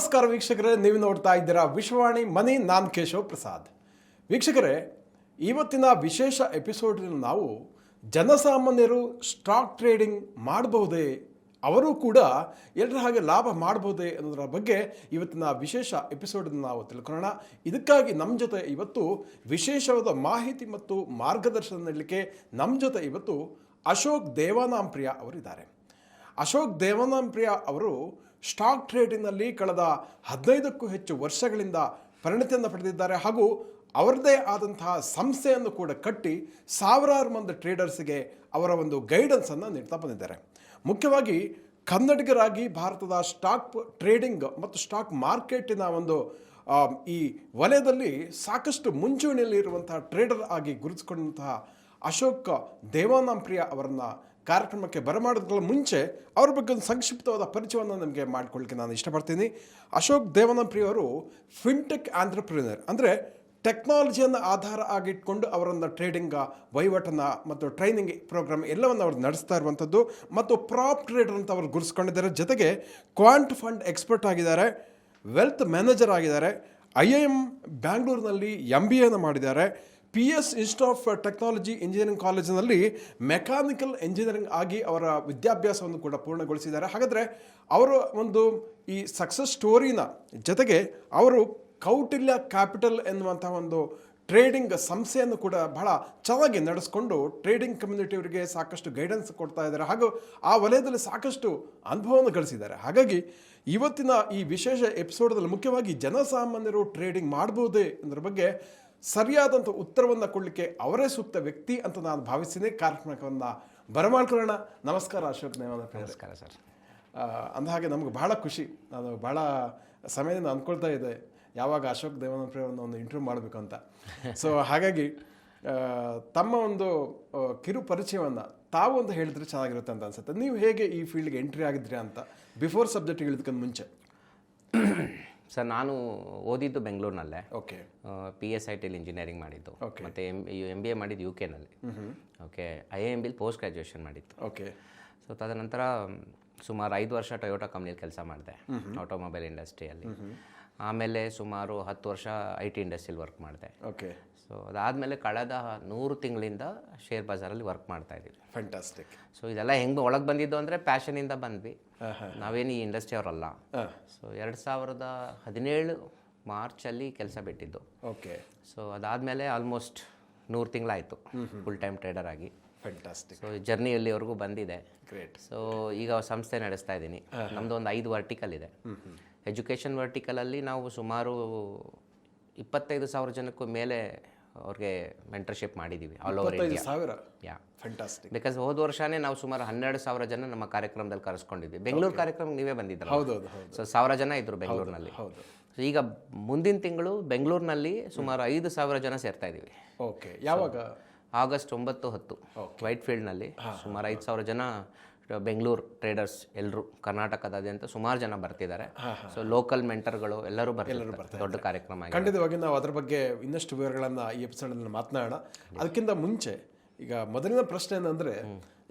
ನಮಸ್ಕಾರ ವೀಕ್ಷಕರೇ, ನೀವು ನೋಡ್ತಾ ಇದ್ದೀರಾ ವಿಶ್ವವಾಣಿ, ಮನಿ ನಾನ್ ಕೇಶವ್ ಪ್ರಸಾದ್. ವೀಕ್ಷಕರೇ, ಇವತ್ತಿನ ವಿಶೇಷ ಎಪಿಸೋಡ್ನಲ್ಲಿ ನಾವು ಜನಸಾಮಾನ್ಯರು ಸ್ಟಾಕ್ ಟ್ರೇಡಿಂಗ್ ಮಾಡಬಹುದೇ? ಅವರು ಕೂಡ ಎಲ್ಲರ ಹಾಗೆ ಲಾಭ ಮಾಡಬಹುದೇ ಅನ್ನೋದರ ಬಗ್ಗೆ ಇವತ್ತಿನ ವಿಶೇಷ ಎಪಿಸೋಡನ್ನು ನಾವು ತಿಳ್ಕೊಳ್ಳೋಣ. ಇದಕ್ಕಾಗಿ ನಮ್ಮ ಜೊತೆ ಇವತ್ತು ವಿಶೇಷವಾದ ಮಾಹಿತಿ ಮತ್ತು ಮಾರ್ಗದರ್ಶನ ನೀಡಲಿಕ್ಕೆ ನಮ್ಮ ಜೊತೆ ಇವತ್ತು ಅಶೋಕ್ ದೇವಾನಾಂಪ್ರಿಯ ಅವರಿದ್ದಾರೆ. ಅಶೋಕ್ ದೇವಾನಾಂಪ್ರಿಯ ಅವರು ಸ್ಟಾಕ್ ಟ್ರೇಡಿನಲ್ಲಿ ಕಳೆದ ಹದಿನೈದಕ್ಕೂ ಹೆಚ್ಚು ವರ್ಷಗಳಿಂದ ಪರಿಣತಿಯನ್ನು ಪಡೆದಿದ್ದಾರೆ. ಹಾಗೂ ಅವರದೇ ಆದಂತಹ ಸಂಸ್ಥೆಯನ್ನು ಕೂಡ ಕಟ್ಟಿ ಸಾವಿರಾರು ಮಂದಿ ಟ್ರೇಡರ್ಸ್ಗೆ ಅವರ ಒಂದು ಗೈಡೆನ್ಸನ್ನು ನೀಡ್ತಾ ಬಂದಿದ್ದಾರೆ. ಮುಖ್ಯವಾಗಿ ಕನ್ನಡಿಗರಾಗಿ ಭಾರತದ ಸ್ಟಾಕ್ ಟ್ರೇಡಿಂಗ್ ಮತ್ತು ಸ್ಟಾಕ್ ಮಾರ್ಕೆಟಿನ ಒಂದು ಈ ವಲಯದಲ್ಲಿ ಸಾಕಷ್ಟು ಮುಂಚೂಣಿಯಲ್ಲಿರುವಂತಹ ಟ್ರೇಡರ್ ಆಗಿ ಗುರುತಿಸಿಕೊಂಡಂತಹ ಅಶೋಕ್ ದೇವಾನಂಪ್ರಿಯ ಅವರನ್ನ ಕಾರ್ಯಕ್ರಮಕ್ಕೆ ಬರಮಾಡೋದ್ರ ಮುಂಚೆ ಅವ್ರ ಬಗ್ಗೆ ಒಂದು ಸಂಕ್ಷಿಪ್ತವಾದ ಪರಿಚಯವನ್ನು ನಿಮಗೆ ಮಾಡಿಕೊಳ್ಳಿಕ್ಕೆ ನಾನು ಇಷ್ಟಪಡ್ತೀನಿ. ಅಶೋಕ್ ದೇವನಪ್ರಿಯವರು ಫಿನ್ಟೆಕ್ ಆಂಟ್ರಪ್ರಿನರ್ ಅಂದರೆ ಟೆಕ್ನಾಲಜಿಯನ್ನು ಆಧಾರ ಆಗಿಟ್ಕೊಂಡು ಅವರನ್ನು ಟ್ರೇಡಿಂಗ್ ವಹಿವಾಟನ್ನು ಮತ್ತು ಟ್ರೈನಿಂಗ್ ಪ್ರೋಗ್ರಾಮ್ ಎಲ್ಲವನ್ನು ಅವರು ನಡೆಸ್ತಾ ಇರುವಂಥದ್ದು ಮತ್ತು ಪ್ರಾಪ್ ಟ್ರೇಡರ್ ಅಂತ ಅವರು ಗುರುಸ್ಕೊಂಡಿದ್ದಾರೆ ಜೊತೆಗೆ ಕ್ವಾಂಟ್ ಫಂಡ್ ಎಕ್ಸ್ಪರ್ಟ್ ಆಗಿದ್ದಾರೆ ವೆಲ್ತ್ ಮ್ಯಾನೇಜರ್ ಆಗಿದ್ದಾರೆ ಐ ಐ ಎಂ ಬ್ಯಾಂಗ್ಳೂರಿನಲ್ಲಿ ಎಂ ಬಿ ಎನ ಮಾಡಿದ್ದಾರೆ. P S institute of technology engineering ಕಾಲೇಜಿನಲ್ಲಿ ಮೆಕ್ಯಾನಿಕಲ್ ಇಂಜಿನಿಯರಿಂಗ್ ಆಗಿ ಅವರ ವಿದ್ಯಾಭ್ಯಾಸವನ್ನು ಕೂಡ ಪೂರ್ಣಗೊಳಿಸಿದ್ದಾರೆ. ಹಾಗಾದರೆ ಅವರು ಒಂದು ಈ ಸಕ್ಸಸ್ ಸ್ಟೋರಿನ ಜೊತೆಗೆ ಅವರು ಕೌಟಿಲ್ಯ ಕ್ಯಾಪಿಟಲ್ ಎನ್ನುವಂಥ ಒಂದು ಟ್ರೇಡಿಂಗ್ ಸಂಸ್ಥೆಯನ್ನು ಕೂಡ ಬಹಳ ಚೆನ್ನಾಗಿ ನಡೆಸ್ಕೊಂಡು ಟ್ರೇಡಿಂಗ್ ಕಮ್ಯುನಿಟಿಯವರಿಗೆ ಸಾಕಷ್ಟು ಗೈಡೆನ್ಸ್ ಕೊಡ್ತಾ ಇದ್ದಾರೆ. ಹಾಗೂ ಆ ವಲಯದಲ್ಲಿ ಸಾಕಷ್ಟು ಅನುಭವವನ್ನು ಗಳಿಸಿದ್ದಾರೆ. ಹಾಗಾಗಿ ಇವತ್ತಿನ ಈ ವಿಶೇಷ ಎಪಿಸೋಡಲ್ಲಿ ಮುಖ್ಯವಾಗಿ ಜನಸಾಮಾನ್ಯರು ಟ್ರೇಡಿಂಗ್ ಮಾಡ್ಬೋದೇ ಅನ್ನೋದ್ರ ಬಗ್ಗೆ ಸರಿಯಾದಂಥ ಉತ್ತರವನ್ನು ಕೊಡಲಿಕ್ಕೆ ಅವರೇ ಸೂಕ್ತ ವ್ಯಕ್ತಿ ಅಂತ ನಾನು ಭಾವಿಸ್ತೀನಿ. ಕಾರ್ಯಕ್ರಮವನ್ನು ಬರಮಾಡ್ಕೊಳ್ಳೋಣ ನಮಸ್ಕಾರ ಅಶೋಕ್ ನಮಸ್ಕಾರ ಸರ್. ಅಂದ ಹಾಗೆ ನಮ್ಗೆ ಭಾಳ ಖುಷಿ. ನಾನು ಭಾಳ ಸಮಯದಿಂದ ಅಂದ್ಕೊಳ್ತಾ ಇದ್ದೆ. ಯಾವಾಗ ಅಶೋಕ್ ದೇವನ ದೇವನಪ್ರಿಯವನ್ನು ಒಂದು ಇಂಟರ್ವ್ಯೂ ಮಾಡಬೇಕು ಅಂತ. ಸೊ ಹಾಗಾಗಿ ತಮ್ಮ ಒಂದು ಕಿರು ಪರಿಚಯವನ್ನು ತಾವು ಅಂತ ಹೇಳಿದ್ರೆ ಚೆನ್ನಾಗಿರುತ್ತೆ ಅಂತ ಅನ್ಸುತ್ತೆ. ನೀವು ಹೇಗೆ ಈ ಫೀಲ್ಡ್ಗೆ ಎಂಟ್ರಿ ಆಗಿದ್ರಿ ಅಂತ ಬಿಫೋರ್ ಸಬ್ಜೆಕ್ಟ್ ಇಳಿದ್ಕೊಂಡು ಮುಂಚೆ? ಸರ್ ನಾನು ಓದಿದ್ದು ಬೆಂಗಳೂರಿನಲ್ಲೇ. ಓಕೆ. ಪಿ ಎಸ್ ಐ ಟಿಲಿ ಇಂಜಿನಿಯರಿಂಗ್ ಮಾಡಿದ್ದು. ಮತ್ತೆ ಮತ್ತು ಎಂ ಎಂ ಬಿ ಎ ಮಾಡಿದ್ದು ಯು ಕೆನಲ್ಲಿ ಓಕೆ ಐ ಎಂ ಬಿಲ್ ಪೋಸ್ಟ್ ಗ್ರ್ಯಾಜುಯೇಷನ್ ಮಾಡಿತ್ತು ಓಕೆ. ಸೊ ತದನಂತರ ಸುಮಾರು ಐದು ವರ್ಷ ಟೊಯೋಟಾ ಕಂಪ್ನಿಯಲ್ಲಿ ಕೆಲಸ ಮಾಡಿದೆ. ಆಟೋಮೊಬೈಲ್ ಇಂಡಸ್ಟ್ರಿಯಲ್ಲಿ ಆಮೇಲೆ ಸುಮಾರು ಹತ್ತು ವರ್ಷ ಐ ಟಿ ಇಂಡಸ್ಟ್ರಿಯಲ್ಲಿ ವರ್ಕ್ ಮಾಡಿದೆ. ಓಕೆ. ಸೊ ಅದಾದಮೇಲೆ ಕಳೆದ ನೂರು ತಿಂಗಳಿಂದ ಶೇರ್ ಬಜಾರಲ್ಲಿ ವರ್ಕ್ ಮಾಡ್ತಾ ಇದ್ದೀವಿ. ಫ್ಯಾಂಟಾಸ್ಟಿಕ್ ಸೊ ಇದೆಲ್ಲ ಹೆಂಗೆ ಒಳಗೆ ಬಂದಿದ್ದು ಅಂದರೆ ಪ್ಯಾಷನಿಂದ ಬಂದ್ವಿ. ನಾವೇನು ಈ ಇಂಡಸ್ಟ್ರಿ ಅವರಲ್ಲ. ಸೊ ಎರಡು ಸಾವಿರದ ಹದಿನೇಳು ಮಾರ್ಚಲ್ಲಿ ಕೆಲಸ ಬಿಟ್ಟಿದ್ದು. ಓಕೆ ಸೊ ಅದಾದಮೇಲೆ ಆಲ್ಮೋಸ್ಟ್ ನೂರು ತಿಂಗಳಾಯಿತು. ಫುಲ್ ಟೈಮ್ ಟ್ರೇಡರ್ ಆಗಿ. ಫ್ಯಾಂಟಾಸ್ಟಿಕ್ ಸೊ ಜರ್ನಿ ಇಲ್ಲಿವರೆಗೂ ಬಂದಿದೆ. ಗ್ರೇಟ್ ಸೊ ಈಗ ಸಂಸ್ಥೆ ನಡೆಸ್ತಾ ಇದ್ದೀನಿ. ನಮ್ಮದು ಒಂದು ಐದು ವರ್ಟಿಕಲ್ ಇದೆ. ಎಜುಕೇಷನ್ ವರ್ಟಿಕಲಲ್ಲಿ ನಾವು ಸುಮಾರು ಇಪ್ಪತ್ತೈದು ಸಾವಿರ ಜನಕ್ಕೂ ಮೇಲೆ ಅವ್ರಿಗೆ ಮೆಂಟರ್ಶಿಪ್ ಮಾಡಿದ್ದೀವಿ ಆಲ್ ಓವರ್ ಇಪ್ಪತ್ತೈದು ಇಂಡಿಯಾ ಸಾವಿರ? ಯಾ ಫ್ಯಾಂಟಾಸ್ಟಿಕ್ ಬಿಕಾಸ್ ಹೋದ ವರ್ಷನೇ ನಾವು ಸುಮಾರು ಹನ್ನೆರಡು ಸಾವಿರ ಜನ ನಮ್ಮ ಕಾರ್ಯಕ್ರಮದಲ್ಲಿ ಕರೆಸ್ಕೊಂಡಿದ್ವಿ. ಬೆಂಗಳೂರು ಕಾರ್ಯಕ್ರಮ ನೀವೇ ಹೌದೌದು ಹೌದು ಸೊ ಸಾವಿರ ಜನ ಇದ್ರು ಬೆಂಗಳೂರಿನಲ್ಲಿ. ಹೌದು ಸೊ ಈಗ ಮುಂದಿನ ತಿಂಗಳು ಬೆಂಗಳೂರಿನಲ್ಲಿ ಸುಮಾರು ಐದು ಸಾವಿರ ಜನ ಸೇರ್ತಾ ಇದ್ದೀವಿ. ಓಕೆ ಯಾವಾಗ? ಆಗಸ್ಟ್ ಒಂಬತ್ತು ಹತ್ತು ವೈಟ್ ಫೀಲ್ಡ್ನಲ್ಲಿ ಸುಮಾರು ಐದು ಸಾವಿರ ಜನ ಬೆಂಗಳೂರು ಟ್ರೇಡರ್ಸ್ ಎಲ್ಲರೂ ಕರ್ನಾಟಕದಾದ್ಯಂತ ಸುಮಾರು ಜನ ಬರ್ತಿದ್ದಾರೆ. ಸೊ ಲೋಕಲ್ ಮೆಂಟರ್ಗಳು ಎಲ್ಲರೂ ಬರ್ತಾರೆ ದೊಡ್ಡ ಕಾರ್ಯಕ್ರಮ ಖಂಡಿತವಾಗಿ ನಾವು ಅದ್ರ ಬಗ್ಗೆ ಇನ್ನಷ್ಟು ವಿವರಗಳನ್ನು ಈ ಎಪಿಸೋಡಲ್ಲಿ ಮಾತನಾಡೋಣ. ಅದಕ್ಕಿಂತ ಮುಂಚೆ ಈಗ ಮೊದಲಿನ ಪ್ರಶ್ನೆ ಏನಂದ್ರೆ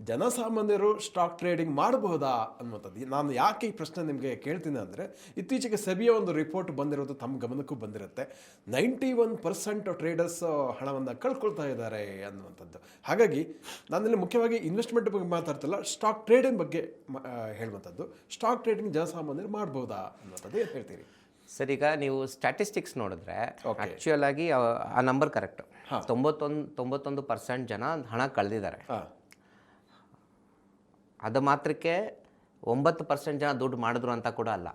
ಜನಸಾಮಾನ್ಯರು ಸ್ಟಾಕ್ ಟ್ರೇಡಿಂಗ್ ಮಾಡಬಹುದಾ ಅನ್ನುವಂಥದ್ದು. ನಾನು ಯಾಕೆ ಈ ಪ್ರಶ್ನೆ ನಿಮಗೆ ಕೇಳ್ತೀನಿ ಅಂದರೆ ಇತ್ತೀಚೆಗೆ ಸೆಬಿಯ ಒಂದು ರಿಪೋರ್ಟ್ ಬಂದಿರೋದು ತಮ್ಮ ಗಮನಕ್ಕೂ ಬಂದಿರುತ್ತೆ. ನೈಂಟಿ ಒನ್ ಪರ್ಸೆಂಟ್ ಟ್ರೇಡರ್ಸ್ ಹಣವನ್ನು ಕಳ್ಕೊಳ್ತಾ ಇದ್ದಾರೆ ಅನ್ನುವಂಥದ್ದು. ಹಾಗಾಗಿ ನಾನಿಲ್ಲಿ ಮುಖ್ಯವಾಗಿ ಇನ್ವೆಸ್ಟ್ಮೆಂಟ್ ಬಗ್ಗೆ ಮಾತಾಡ್ತಿಲ್ಲ ಸ್ಟಾಕ್ ಟ್ರೇಡಿಂಗ್ ಬಗ್ಗೆ ಹೇಳುವಂಥದ್ದು. ಸ್ಟಾಕ್ ಟ್ರೇಡಿಂಗ್ ಜನಸಾಮಾನ್ಯರು ಮಾಡ್ಬೋದಾ ಅನ್ನುವಂಥದ್ದು ಏನು ಹೇಳ್ತೀರಿ? ಸರ್ ಈಗ ನೀವು ಸ್ಟ್ಯಾಟಿಸ್ಟಿಕ್ಸ್ ನೋಡಿದ್ರೆ ಆಕ್ಚುಯಲ್ ಆಗಿ ಆ- ನಂಬರ್ ಕರೆಕ್ಟ್ ತೊಂಬತ್ತೊಂದು ತೊಂಬತ್ತೊಂದು ಪರ್ಸೆಂಟ್ ಜನ ಹಣ ಕಳೆದಿದ್ದಾರೆ. ಅದು ಮಾತ್ರಕ್ಕೆ ಒಂಬತ್ತು ಪರ್ಸೆಂಟ್ ಜನ ದುಡ್ಡು ಮಾಡಿದ್ರು ಅಂತ ಕೂಡ ಅಲ್ಲ.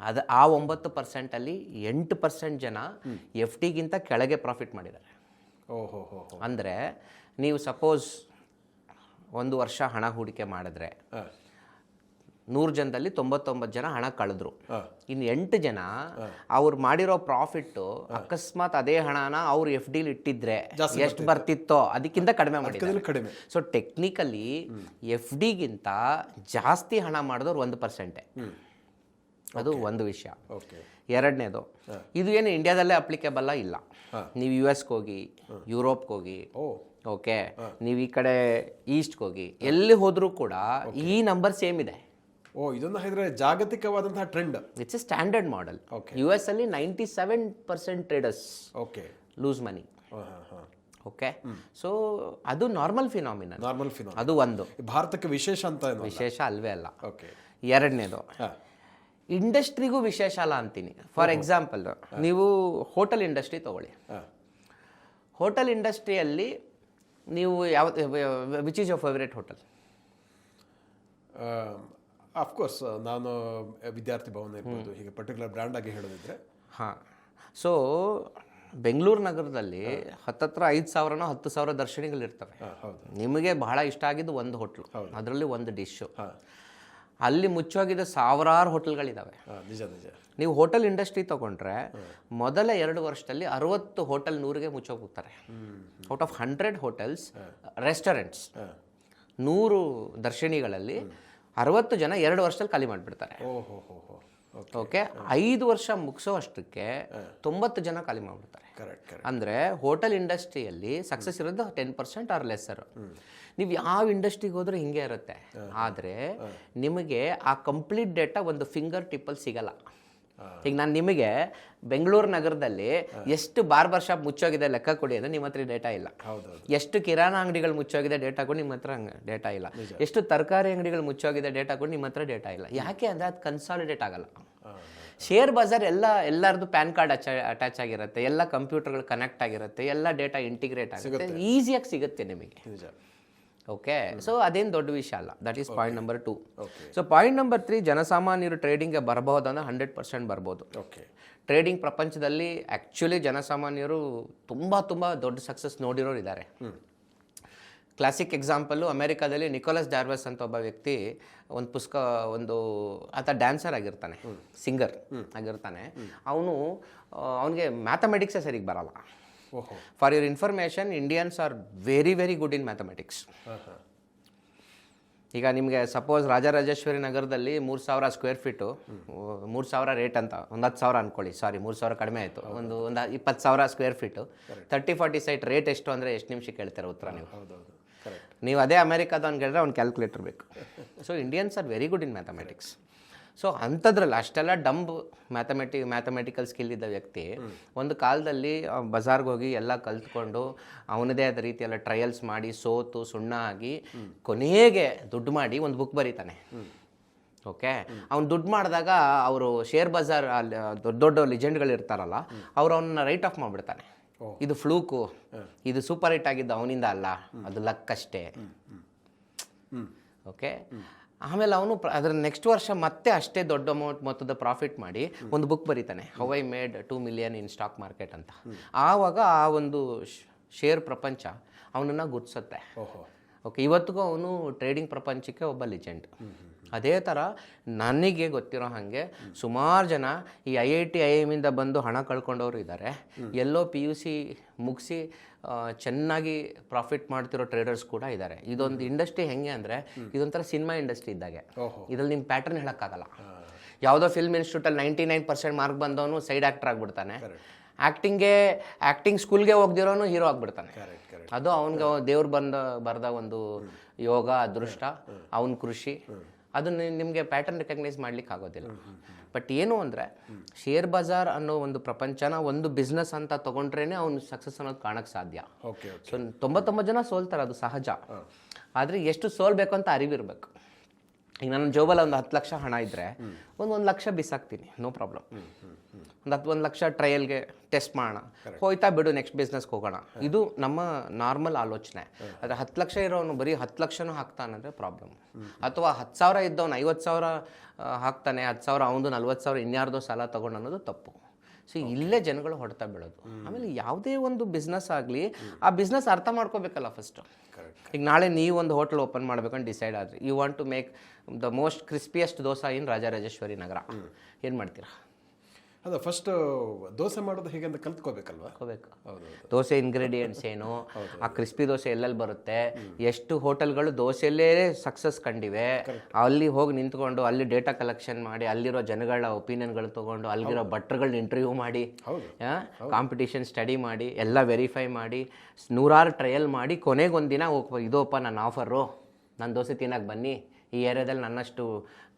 ಅದು ಆ ಒಂಬತ್ತು ಪರ್ಸೆಂಟಲ್ಲಿ ಎಂಟು ಪರ್ಸೆಂಟ್ ಜನ ಎಫ್ ಟಿಗಿಂತ ಕೆಳಗೆ ಪ್ರಾಫಿಟ್ ಮಾಡಿದ್ದಾರೆ. ಓಹೋ ಅಂದರೆ ನೀವು ಸಪೋಸ್ ಒಂದು ವರ್ಷ ಹಣ ಹೂಡಿಕೆ ಮಾಡಿದ್ರೆ ನೂರು ಜನದಲ್ಲಿ ತೊಂಬತ್ತೊಂಬತ್ತು ಜನ ಹಣ ಕಳೆದ್ರು. ಇನ್ನು ಎಂಟು ಜನ ಅವ್ರು ಮಾಡಿರೋ ಪ್ರಾಫಿಟ್ಟು ಅಕಸ್ಮಾತ್ ಅದೇ ಹಣನ ಅವ್ರು ಎಫ್ ಡಿಲಿ ಇಟ್ಟಿದ್ರೆ ಎಷ್ಟು ಬರ್ತಿತ್ತೋ. ಅದಕ್ಕಿಂತ ಕಡಿಮೆ ಮಾಡಿದ್ರು ಕಡಿಮೆ. ಸೊ ಟೆಕ್ನಿಕಲಿ ಎಫ್ ಡಿಗಿಂತ ಜಾಸ್ತಿ ಹಣ ಮಾಡಿದವ್ರು ಒಂದು ಪರ್ಸೆಂಟೆ ಅದು ಒಂದು ವಿಷಯ. ಓಕೆ ಎರಡನೇದು ಇದು ಏನು ಇಂಡಿಯಾದಲ್ಲೇ ಅಪ್ಲಿಕೇಬಲ್ಲ ಇಲ್ಲ. ನೀವು ಯು ಎಸ್ಗೆ ಹೋಗಿ ಯುರೋಪ್ಗೆ ಹೋಗಿ ಓಕೆ ನೀವು ಈ ಕಡೆ ಈಸ್ಟ್ಗೆ ಹೋಗಿ ಎಲ್ಲಿ ಹೋದರೂ ಕೂಡ ಈ ನಂಬರ್ ಸೇಮ್ ಇದೆ. ಓ ಇದೊಂದು ಹೇಳಿದ್ರೆ ಜಾಗತಿಕವಾದಂತಹ trend it's a standard model okay U S ಅಲ್ಲಿ ninety seven percent traders okay lose money ಹಾಂ ಹಾಂ. ಹಾಂ ಓಕೆ ಸೊ ಅದು ನಾರ್ಮಲ್ ಫಿನಾಮಿನ ನಾರ್ಮಲ್ ಫಿನೋ ಅದು ಒಂದು. ಭಾರತಕ್ಕೆ ವಿಶೇಷ ಅಂತ ವಿಶೇಷ ಅಲ್ವೇ ಅಲ್ಲ. ಓಕೆ ಎರಡನೇದು. ಇಂಡಸ್ಟ್ರಿಗೂ ವಿಶೇಷ ಅಲ್ಲ ಅಂತೀನಿ. ಫಾರ್ ಎಕ್ಸಾಂಪಲ್ ನೀವು ಹೋಟೆಲ್ ಇಂಡಸ್ಟ್ರಿ ತಗೊಳ್ಳಿ. ಹಾಂ. ಹೋಟೆಲ್ ಇಂಡಸ್ಟ್ರಿಯಲ್ಲಿ ನೀವು ಯಾವ which is your favourite hotel of course ನಾನು ವಿದ್ಯಾರ್ಥಿ ಭವನ ಇರ್ಬೋದು ಹೀಗೆ ಪರ್ಟಿಕ್ಯುಲರ್ ಬ್ರ್ಯಾಂಡ್ ಆಗಿ ಹೇಳೋದಿದ್ರೆ. ಹಾಂ. ಸೊ ಬೆಂಗಳೂರು ನಗರದಲ್ಲಿ ಹತ್ತತ್ರ ಐದು ಸಾವಿರನೋ ಹತ್ತು ಸಾವಿರ ದರ್ಶನಿಗಳಿರ್ತವೆ ಹೌದು. ನಿಮಗೆ ಬಹಳ ಇಷ್ಟ ಆಗಿದ್ದು ಒಂದು ಹೋಟ್ಲು ಅದರಲ್ಲಿ ಒಂದು ಡಿಶ್ಶು ಅಲ್ಲಿ ಮುಚ್ಚೋಗಿದ್ದ ಸಾವಿರಾರು ಹೋಟೆಲ್ಗಳಿದ್ದಾವೆ ನಿಜ ನಿಜ. ನೀವು ಹೋಟೆಲ್ ಇಂಡಸ್ಟ್ರಿ ತಗೊಂಡ್ರೆ ಮೊದಲ ಎರಡು ವರ್ಷದಲ್ಲಿ ಅರವತ್ತು ಹೋಟೆಲ್ ನೂರಿಗೆ ಮುಚ್ಚೋಗ್ತಾರೆ out of hundred hotels restaurants ನೂರು ದರ್ಶನಿಗಳಲ್ಲಿ ಅರವತ್ತು ಜನ ಎರಡು ವರ್ಷದಲ್ಲಿ ಖಾಲಿ ಮಾಡಿಬಿಡ್ತಾರೆ. ಓಕೆ ಐದು ವರ್ಷ ಮುಗಿಸೋ ಅಷ್ಟಕ್ಕೆ ತೊಂಬತ್ತು ಜನ ಖಾಲಿ ಮಾಡಿಬಿಡ್ತಾರೆ. ಅಂದರೆ ಹೋಟೆಲ್ ಇಂಡಸ್ಟ್ರಿಯಲ್ಲಿ ಸಕ್ಸಸ್ ಇರೋದು ಟೆನ್ ಪರ್ಸೆಂಟ್ ಆರ್ ಲೆಸ್ಸರು ನೀವು ಯಾವ ಇಂಡಸ್ಟ್ರಿಗೆ ಹೋದ್ರೂ ಹಿಂಗೆ ಇರುತ್ತೆ. ಆದರೆ ನಿಮಗೆ ಆ ಕಂಪ್ಲೀಟ್ ಡೇಟಾ ಒಂದು ಫಿಂಗರ್ ಟಿಪ್ಪಲ್ಲಿ ಸಿಗಲ್ಲ. ಈಗ ನಾನು ನಿಮಗೆ ಬೆಂಗಳೂರು ನಗರದಲ್ಲಿ ಎಷ್ಟು ಬಾರ್ಬರ್ ಶಾಪ್ ಮುಚ್ಚೋಗಿದೆ ಲೆಕ್ಕ ಕೊಡಿ ಅಂದ್ರೆ ನಿಮ್ಮ ಹತ್ರ ಡೇಟಾ ಇಲ್ಲ. ಎಷ್ಟು ಕಿರಾಣ ಅಂಗಡಿಗಳು ಮುಚ್ಚೋಗಿದೆ ಡೇಟಾ ಕೊಡಿ ನಿಮ್ಮ ಹತ್ರ ಡೇಟಾ ಇಲ್ಲ. ಎಷ್ಟು ತರಕಾರಿ ಅಂಗಡಿಗಳು ಮುಚ್ಚೋಗಿದೆ ಡೇಟಾ ಕೊಡಿ ನಿಮ್ಮ ಹತ್ರ ಡೇಟಾ ಇಲ್ಲ. ಯಾಕೆ ಅಂದ್ರೆ ಅದು ಕನ್ಸಾಲಿಡೇಟ್ ಆಗಲ್ಲ. ಶೇರ್ ಬಜಾರ್ ಎಲ್ಲ ಎಲ್ಲರದು ಪ್ಯಾನ್ ಕಾರ್ಡ್ ಅಟ್ಯಾಚ್ ಆಗಿರುತ್ತೆ ಎಲ್ಲ ಕಂಪ್ಯೂಟರ್ಗಳು ಕನೆಕ್ಟ್ ಆಗಿರುತ್ತೆ ಎಲ್ಲ ಡೇಟಾ ಇಂಟಿಗ್ರೇಟ್ ಆಗುತ್ತೆ. ಈಸಿಯಾಗಿ ಸಿಗುತ್ತೆ ನಿಮಗೆ. ಓಕೆ ಸೊ ಅದೇನು ದೊಡ್ಡ ವಿಷಯ ಅಲ್ಲ. That is point number two so point number three ಜನಸಾಮಾನ್ಯರು ಟ್ರೇಡಿಂಗ್ಗೆ ಬರಬಹುದು ಅಂದರೆ ಹಂಡ್ರೆಡ್ ಪರ್ಸೆಂಟ್ ಬರ್ಬೋದು. ಓಕೆ ಟ್ರೇಡಿಂಗ್ ಪ್ರಪಂಚದಲ್ಲಿ ಆ್ಯಕ್ಚುಲಿ ಜನಸಾಮಾನ್ಯರು ತುಂಬ ತುಂಬ ದೊಡ್ಡ ಸಕ್ಸಸ್ ನೋಡಿರೋರು ಇದ್ದಾರೆ ಕ್ಲಾಸಿಕ್ ಎಕ್ಸಾಂಪಲ್ಲು ಅಮೆರಿಕಾದಲ್ಲಿ ನಿಕೋಲಸ್ ಡಾರ್ವಸ್ ಅಂತ ಒಬ್ಬ ವ್ಯಕ್ತಿ ಒಂದು ಪುಸ್ತಕ ಒಂದು ಆತ ಡ್ಯಾನ್ಸರ್ ಆಗಿರ್ತಾನೆ. ಸಿಂಗರ್ ಆಗಿರ್ತಾನೆ. ಅವನು ಅವನಿಗೆ ಮ್ಯಾಥಮೆಟಿಕ್ಸೇ ಸರಿಗೆ ಬರಲ್ಲ. For your information Indians are very very good in mathematics ಈಗ ನಿಮಗೆ ಸಪೋಸ್ ರಾಜರಾಜೇಶ್ವರಿ ನಗರದಲ್ಲಿ ಮೂರು ಸಾವಿರ ಸ್ಕ್ವೇರ್ ಫೀಟು ಮೂರು ಸಾವಿರ ರೇಟ್ ಅಂತ ಒಂದು ಹತ್ತು ಸಾವಿರ ಅಂದ್ಕೊಳ್ಳಿ ಸಾರಿ ಮೂರು ಸಾವಿರ ಕಡಿಮೆ ಆಯಿತು. ಒಂದು ಒಂದು ಇಪ್ಪತ್ತು ಸಾವಿರ square feet thirty forty site rate ಎಷ್ಟು ಅಂದರೆ ಎಷ್ಟು ನಿಮಿಷಕ್ಕೆ ಕೇಳ್ತಾರೆ ಉತ್ತರ ನೀವು? ನೀವು ಅದೇ ಅಮೆರಿಕಾದವ್ನು ಕೇಳಿದ್ರೆ ಅವ್ನು ಕ್ಯಾಲ್ಕುಲೇಟರ್ ಬೇಕು. So Indians are very good in mathematics so ಅಂಥದ್ರಲ್ಲಿ ಅಷ್ಟೆಲ್ಲ ಡಂಬ್ ಮ್ಯಾಥಮೆಟಿ ಮ್ಯಾಥಮೆಟಿಕಲ್ ಸ್ಕಿಲ್ ಇದ್ದ ವ್ಯಕ್ತಿ ಒಂದು ಕಾಲದಲ್ಲಿ ಬಜಾರ್ಗೆ ಹೋಗಿ ಎಲ್ಲ ಕಲ್ತ್ಕೊಂಡು ಅವನದೇ ಆದ ರೀತಿಯೆಲ್ಲ ಟ್ರಯಲ್ಸ್ ಮಾಡಿ ಸೋತು ಸುಣ್ಣ ಆಗಿ ಕೊನೆಗೆ ದುಡ್ಡು ಮಾಡಿ ಒಂದು ಬುಕ್ ಬರೀತಾನೆ. ಓಕೆ? ಅವ್ನು ದುಡ್ಡು ಮಾಡಿದಾಗ ಅವರು ಶೇರ್ ಬಜಾರ್ ಅಲ್ಲಿ ದೊಡ್ಡ ದೊಡ್ಡ ಲಿಜೆಂಡ್ಗಳು ಇರ್ತಾರಲ್ಲ ಅವ್ರು ಅವನ್ನ ರೈಟ್ ಆಫ್ ಮಾಡಿಬಿಡ್ತಾನೆ. ಇದು ಫ್ಲೂಕು ಇದು ಸೂಪರ್ ಹಿಟ್ ಆಗಿದ್ದು ಅವನಿಂದ ಅಲ್ಲ ಅದು ಲಕ್ ಅಷ್ಟೇ. ಓಕೆ? ಆಮೇಲೆ ಅವನು ಅದರ ನೆಕ್ಸ್ಟ್ ವರ್ಷ ಮತ್ತೆ ಅಷ್ಟೇ ದೊಡ್ಡ ಅಮೌಂಟ್ ಮೊತ್ತದ ಪ್ರಾಫಿಟ್ ಮಾಡಿ ಒಂದು ಬುಕ್ ಬರೀತಾನೆ how I made two million in stock market ಅಂತ. ಆವಾಗ ಆ ಒಂದು ಶೇರ್ ಪ್ರಪಂಚ ಅವನನ್ನು ಗುರ್ತಿಸುತ್ತೆ ಓಹೋ. ಓಕೆ ಇವತ್ತಿಗೂ ಅವನು ಟ್ರೇಡಿಂಗ್ ಪ್ರಪಂಚಕ್ಕೆ ಒಬ್ಬ ಲಿಜೆಂಡ್ ಅದೇ ಥರ ನನಗೆ ಗೊತ್ತಿರೋ ಹಾಗೆ ಸುಮಾರು ಜನ ಈ ಐ ಐ ಟಿ ಐ ಎಮ್ಮಿಂದ ಬಂದು ಹಣ ಕಳ್ಕೊಂಡವರು ಇದ್ದಾರೆ ಎಲ್ಲೋ ಪಿ ಯು ಸಿ ಮುಗಿಸಿ ಚೆನ್ನಾಗಿ ಪ್ರಾಫಿಟ್ ಮಾಡ್ತಿರೋ ಟ್ರೇಡರ್ಸ್ ಕೂಡ ಇದ್ದಾರೆ ಇದೊಂದು ಇಂಡಸ್ಟ್ರಿ ಹೆಂಗೆ ಅಂದರೆ ಇದೊಂಥರ ಸಿನಿಮಾ ಇಂಡಸ್ಟ್ರಿ ಇದ್ದಾಗೆ. ಇದ್ರಲ್ಲಿ ನಿಮ್ಮ ಪ್ಯಾಟರ್ನ್ ಹೇಳೋಕ್ಕಾಗಲ್ಲ. ಯಾವುದೋ ಫಿಲ್ಮ್ ಇನ್ಸ್ಟಿಟ್ಯೂಟಲ್ಲಿ ನೈಂಟಿ ನೈನ್ ಪರ್ಸೆಂಟ್ ಮಾರ್ಕ್ ಬಂದವನು ಸೈಡ್ ಆ್ಯಕ್ಟರ್ ಆಗಿಬಿಡ್ತಾನೆ. ಆ್ಯಕ್ಟಿಂಗ್ಗೆ ಆ್ಯಕ್ಟಿಂಗ್ ಸ್ಕೂಲ್ಗೆ ಹೋಗ್ದಿರೋನು ಹೀರೋ ಆಗಿಬಿಡ್ತಾನೆ. ಅದು ಅವನಿಗೆ ದೇವ್ರು ಬಂದ ಬರೆದ ಒಂದು ಯೋಗ ಅದೃಷ್ಟ ಅವನ ಕೃಷಿ. ಅದು ನಿಮಗೆ ಪ್ಯಾಟರ್ನ್ ರೆಕಗ್ನೈಸ್ ಮಾಡ್ಲಿಕ್ಕೆ ಆಗೋದಿಲ್ಲ. ಬಟ್ ಏನು ಅಂದರೆ ಶೇರ್ ಬಜಾರ್ ಅನ್ನೋ ಒಂದು ಪ್ರಪಂಚನ ಒಂದು ಬಿಸ್ನೆಸ್ ಅಂತ ತೊಗೊಂಡ್ರೇ ಅವ್ನು ಸಕ್ಸಸ್ ಅನ್ನೋದು ಕಾಣಕ್ಕೆ ಸಾಧ್ಯ. ಓಕೆ ಸೊ ತೊಂಬತ್ತೊಂಬತ್ತು ಜನ ಸೋಲ್ತಾರೆ ಅದು ಸಹಜ. ಆದರೆ ಎಷ್ಟು ಸೋಲ್ಬೇಕು ಅಂತ ಅರಿವಿರ್ಬೇಕು. ಈಗ ನನ್ನ ಜೋಬಲ್ಲಿ ಒಂದು ಹತ್ತು ಲಕ್ಷ ಹಣ ಇದ್ದರೆ ಒಂದು ಒಂದು ಲಕ್ಷ ಬಿಸಾಕ್ತೀನಿ ನೋ ಪ್ರಾಬ್ಲಮ್ ಒಂದು ಹತ್ತು ಒಂದು ಲಕ್ಷ ಟ್ರಯಲ್ಗೆ ಟೆಸ್ಟ್ ಮಾಡೋಣ. ಹೋಯ್ತಾ ಬಿಡು ನೆಕ್ಸ್ಟ್ ಬಿಸ್ನೆಸ್ಗೆ ಹೋಗೋಣ. ಇದು ನಮ್ಮ ನಾರ್ಮಲ್ ಆಲೋಚನೆ. ಆದರೆ ಹತ್ತು ಲಕ್ಷ ಇರೋನು ಬರೀ ಹತ್ತು ಲಕ್ಷನೂ ಹಾಕ್ತಾನಂದರೆ ಪ್ರಾಬ್ಲಮ್ ಅಥವಾ ಹತ್ತು ಸಾವಿರ ಇದ್ದವನು ಐವತ್ತು ಸಾವಿರ ಹಾಕ್ತಾನೆ ಹತ್ತು ಸಾವಿರ ಅವನು ನಲ್ವತ್ತು ಸಾವಿರ ಇನ್ಯಾರ್ದೋ ಸಾಲ ತೊಗೊಂಡು ಅನ್ನೋದು ತಪ್ಪು. ಸೊ ಇಲ್ಲೇ ಜನಗಳು ಹೊಡ್ತಾ ಬೀಳೋದು. ಆಮೇಲೆ ಯಾವುದೇ ಒಂದು ಬಿಸ್ನೆಸ್ ಆಗಲಿ ಆ ಬಿಸ್ನೆಸ್ ಅರ್ಥ ಮಾಡ್ಕೋಬೇಕಲ್ಲ ಫಸ್ಟು ಈಗ ನಾಳೆ ನೀವು ಒಂದು ಹೋಟೆಲ್ ಓಪನ್ ಮಾಡ್ಬೇಕಂತ ಡಿಸೈಡ್ ಆದ್ರಿ. You want to make the most crispiest dosa in Rajarajeshwari Nagar ಏನು ಮಾಡ್ತೀರಾ? ಅದ ಫಸ್ಟ್ ದೋಸೆ ಮಾಡೋದು ಹೇಗೆ ಅಂತ ಕಲ್ತ್ಕೋಬೇಕಲ್ವಾ? ಹಾಕೋಬೇಕು ದೋಸೆ ಇಂಗ್ರೀಡಿಯೆಂಟ್ಸ್ ಏನು? ಆ ಕ್ರಿಸ್ಪಿ ದೋಸೆ ಎಲ್ಲೆಲ್ಲಿ ಬರುತ್ತೆ? ಎಷ್ಟು ಹೋಟೆಲ್ಗಳು ದೋಸೆಯಲ್ಲೇ ಸಕ್ಸಸ್ ಕಂಡಿವೆ? ಅಲ್ಲಿ ಹೋಗಿ ನಿಂತ್ಕೊಂಡು ಅಲ್ಲಿ ಡೇಟಾ ಕಲೆಕ್ಷನ್ ಮಾಡಿ ಅಲ್ಲಿರೋ ಜನಗಳ ಒಪಿನಿಯನ್ಗಳು ತಗೊಂಡು ಅಲ್ಲಿರೋ ಭಟ್ರುಗಳನ್ನ ಇಂಟರ್ವ್ಯೂ ಮಾಡಿ ಕಾಂಪಿಟಿಷನ್ ಸ್ಟಡಿ ಮಾಡಿ ಎಲ್ಲ ವೆರಿಫೈ ಮಾಡಿ ನೂರಾರು ಟ್ರಯಲ್ ಮಾಡಿ ಕೊನೆಗೊಂದು ದಿನ ಹೋಗ್ಬೇಕು ಇದೋಪ್ಪ ನನ್ನ ಆಫರು ನನ್ನ ದೋಸೆ ತಿನ್ನಕ್ಕೆ ಬನ್ನಿ. ಈ ಏರಿಯಾದಲ್ಲಿ ನನ್ನಷ್ಟು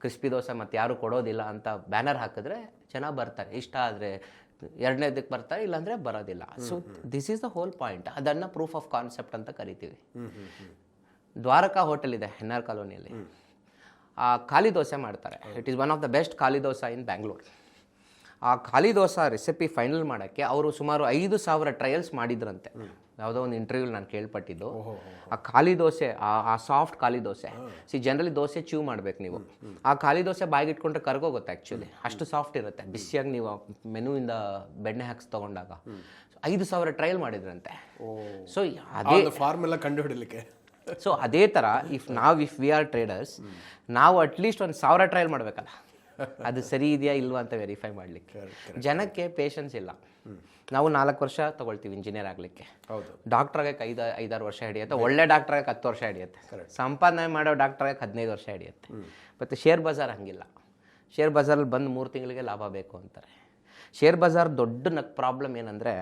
ಕ್ರಿಸ್ಪಿ ದೋಸೆ ಮತ್ತು ಯಾರು ಕೊಡೋದಿಲ್ಲ ಅಂತ ಬ್ಯಾನರ್ ಹಾಕಿದ್ರೆ ಜನ ಬರ್ತಾರೆ. ಇಷ್ಟ ಆದರೆ ಎರಡನೇದಕ್ಕೆ ಬರ್ತಾರೆ ಇಲ್ಲಾಂದರೆ ಬರೋದಿಲ್ಲ. So this is the whole point ಅದನ್ನು ಪ್ರೂಫ್ ಆಫ್ ಕಾನ್ಸೆಪ್ಟ್ ಅಂತ ಕರಿತೀವಿ. ದ್ವಾರಕಾ ಹೋಟೆಲ್ ಇದೆ ಹೆನ್ನಾರ್ ಕಾಲೋನಿಯಲ್ಲಿ. ಆ ಖಾಲಿ ದೋಸೆ ಮಾಡ್ತಾರೆ. It is one of the best khali dosa in Bangalore ಆ ಖಾಲಿ ದೋಸಾ ರೆಸಿಪಿ ಫೈನಲ್ ಮಾಡೋಕ್ಕೆ ಅವರು ಸುಮಾರು ಐದು ಸಾವಿರ ಟ್ರಯಲ್ಸ್ ಮಾಡಿದ್ರಂತೆ. ಯಾವುದೋ ಒಂದು ಇಂಟರ್ವ್ಯೂ ನಾನು ಕೇಳ್ಪಟ್ಟಿದ್ದು. ಆ ಖಾಲಿ ದೋಸೆ ಆ ಸಾಫ್ಟ್ ಖಾಲಿ ದೋಸೆ. ಸಿ ಜನರಲಿ ದೋಸೆ ಚೂ ಮಾಡ್ಬೇಕು ನೀವು. ಆ ಖಾಲಿ ದೋಸೆ ಬಾಯಿಗೆ ಇಟ್ಕೊಂಡ್ರೆ ಕರ್ಗೋಗುತ್ತೆ ಆ್ಯಕ್ಚುಲಿ ಅಷ್ಟು ಸಾಫ್ಟ್ ಇರುತ್ತೆ. ಬಿಸಿಯಾಗಿ ನೀವು ಮೆನುವಿಂದ ಬೆಣ್ಣೆ ಹಾಕ್ಸಿ ತೊಗೊಂಡಾಗ. ಐದು ಸಾವಿರ ಟ್ರಯಲ್ ಮಾಡಿದ್ರಂತೆ. ಸೊ ಅದೇ ಫಾರ್ಮೆಲ್ಲ ಫಾರ್ಮುಲಾ ಕಂಡು ಹಿಡಲಿಕ್ಕೆ ಸೊ ಅದೇ ಥರ ಇಫ್ ನಾವು ಇಫ್ ವಿ ಆರ್ ಟ್ರೇಡರ್ಸ್ ನಾವು ಅಟ್ಲೀಸ್ಟ್ ಒಂದು ಸಾವಿರ ಟ್ರಯಲ್ ಮಾಡಬೇಕಲ್ಲ. ಅದು ಸರಿ ಇದೆಯಾ ಇಲ್ವಾ ಅಂತ ವೆರಿಫೈ ಮಾಡಲಿಕ್ಕೆ. ಜನಕ್ಕೆ ಪೇಷನ್ಸ್ ಇಲ್ಲ. ನಾವು ನಾಲ್ಕು ವರ್ಷ ತಗೊಳ್ತೀವಿ ಇಂಜಿನಿಯರ್ ಆಗಲಿಕ್ಕೆ. ಹೌದು. ಡಾಕ್ಟರ್ ಆಗಕ್ಕೆ ಐದು ಐದಾರು ವರ್ಷ ಹಿಡಿಯುತ್ತೆ. ಒಳ್ಳೆ ಡಾಕ್ಟರ್ ಆಗಕ್ಕೆ ಹತ್ತು ವರ್ಷ ಹಿಡಿಯುತ್ತೆ. ಸಂಪಾದನೆ ಮಾಡೋ ಡಾಕ್ಟರ್ ಆಗಕ್ಕೆ ಹದಿನೈದು ವರ್ಷ ಹಿಡಿಯುತ್ತೆ. ಮತ್ತು ಶೇರ್ ಬಜಾರ್ ಹಂಗಿಲ್ಲ. ಶೇರ್ ಬಜಾರಲ್ಲಿ ಬಂದು ಮೂರು ತಿಂಗಳಿಗೆ ಲಾಭ ಬೇಕು ಅಂತಾರೆ. ಶೇರ್ ಬಜಾರ್ ದೊಡ್ಡ ನಕ್ ಪ್ರಾಬ್ಲಮ್ ಏನಂದರೆ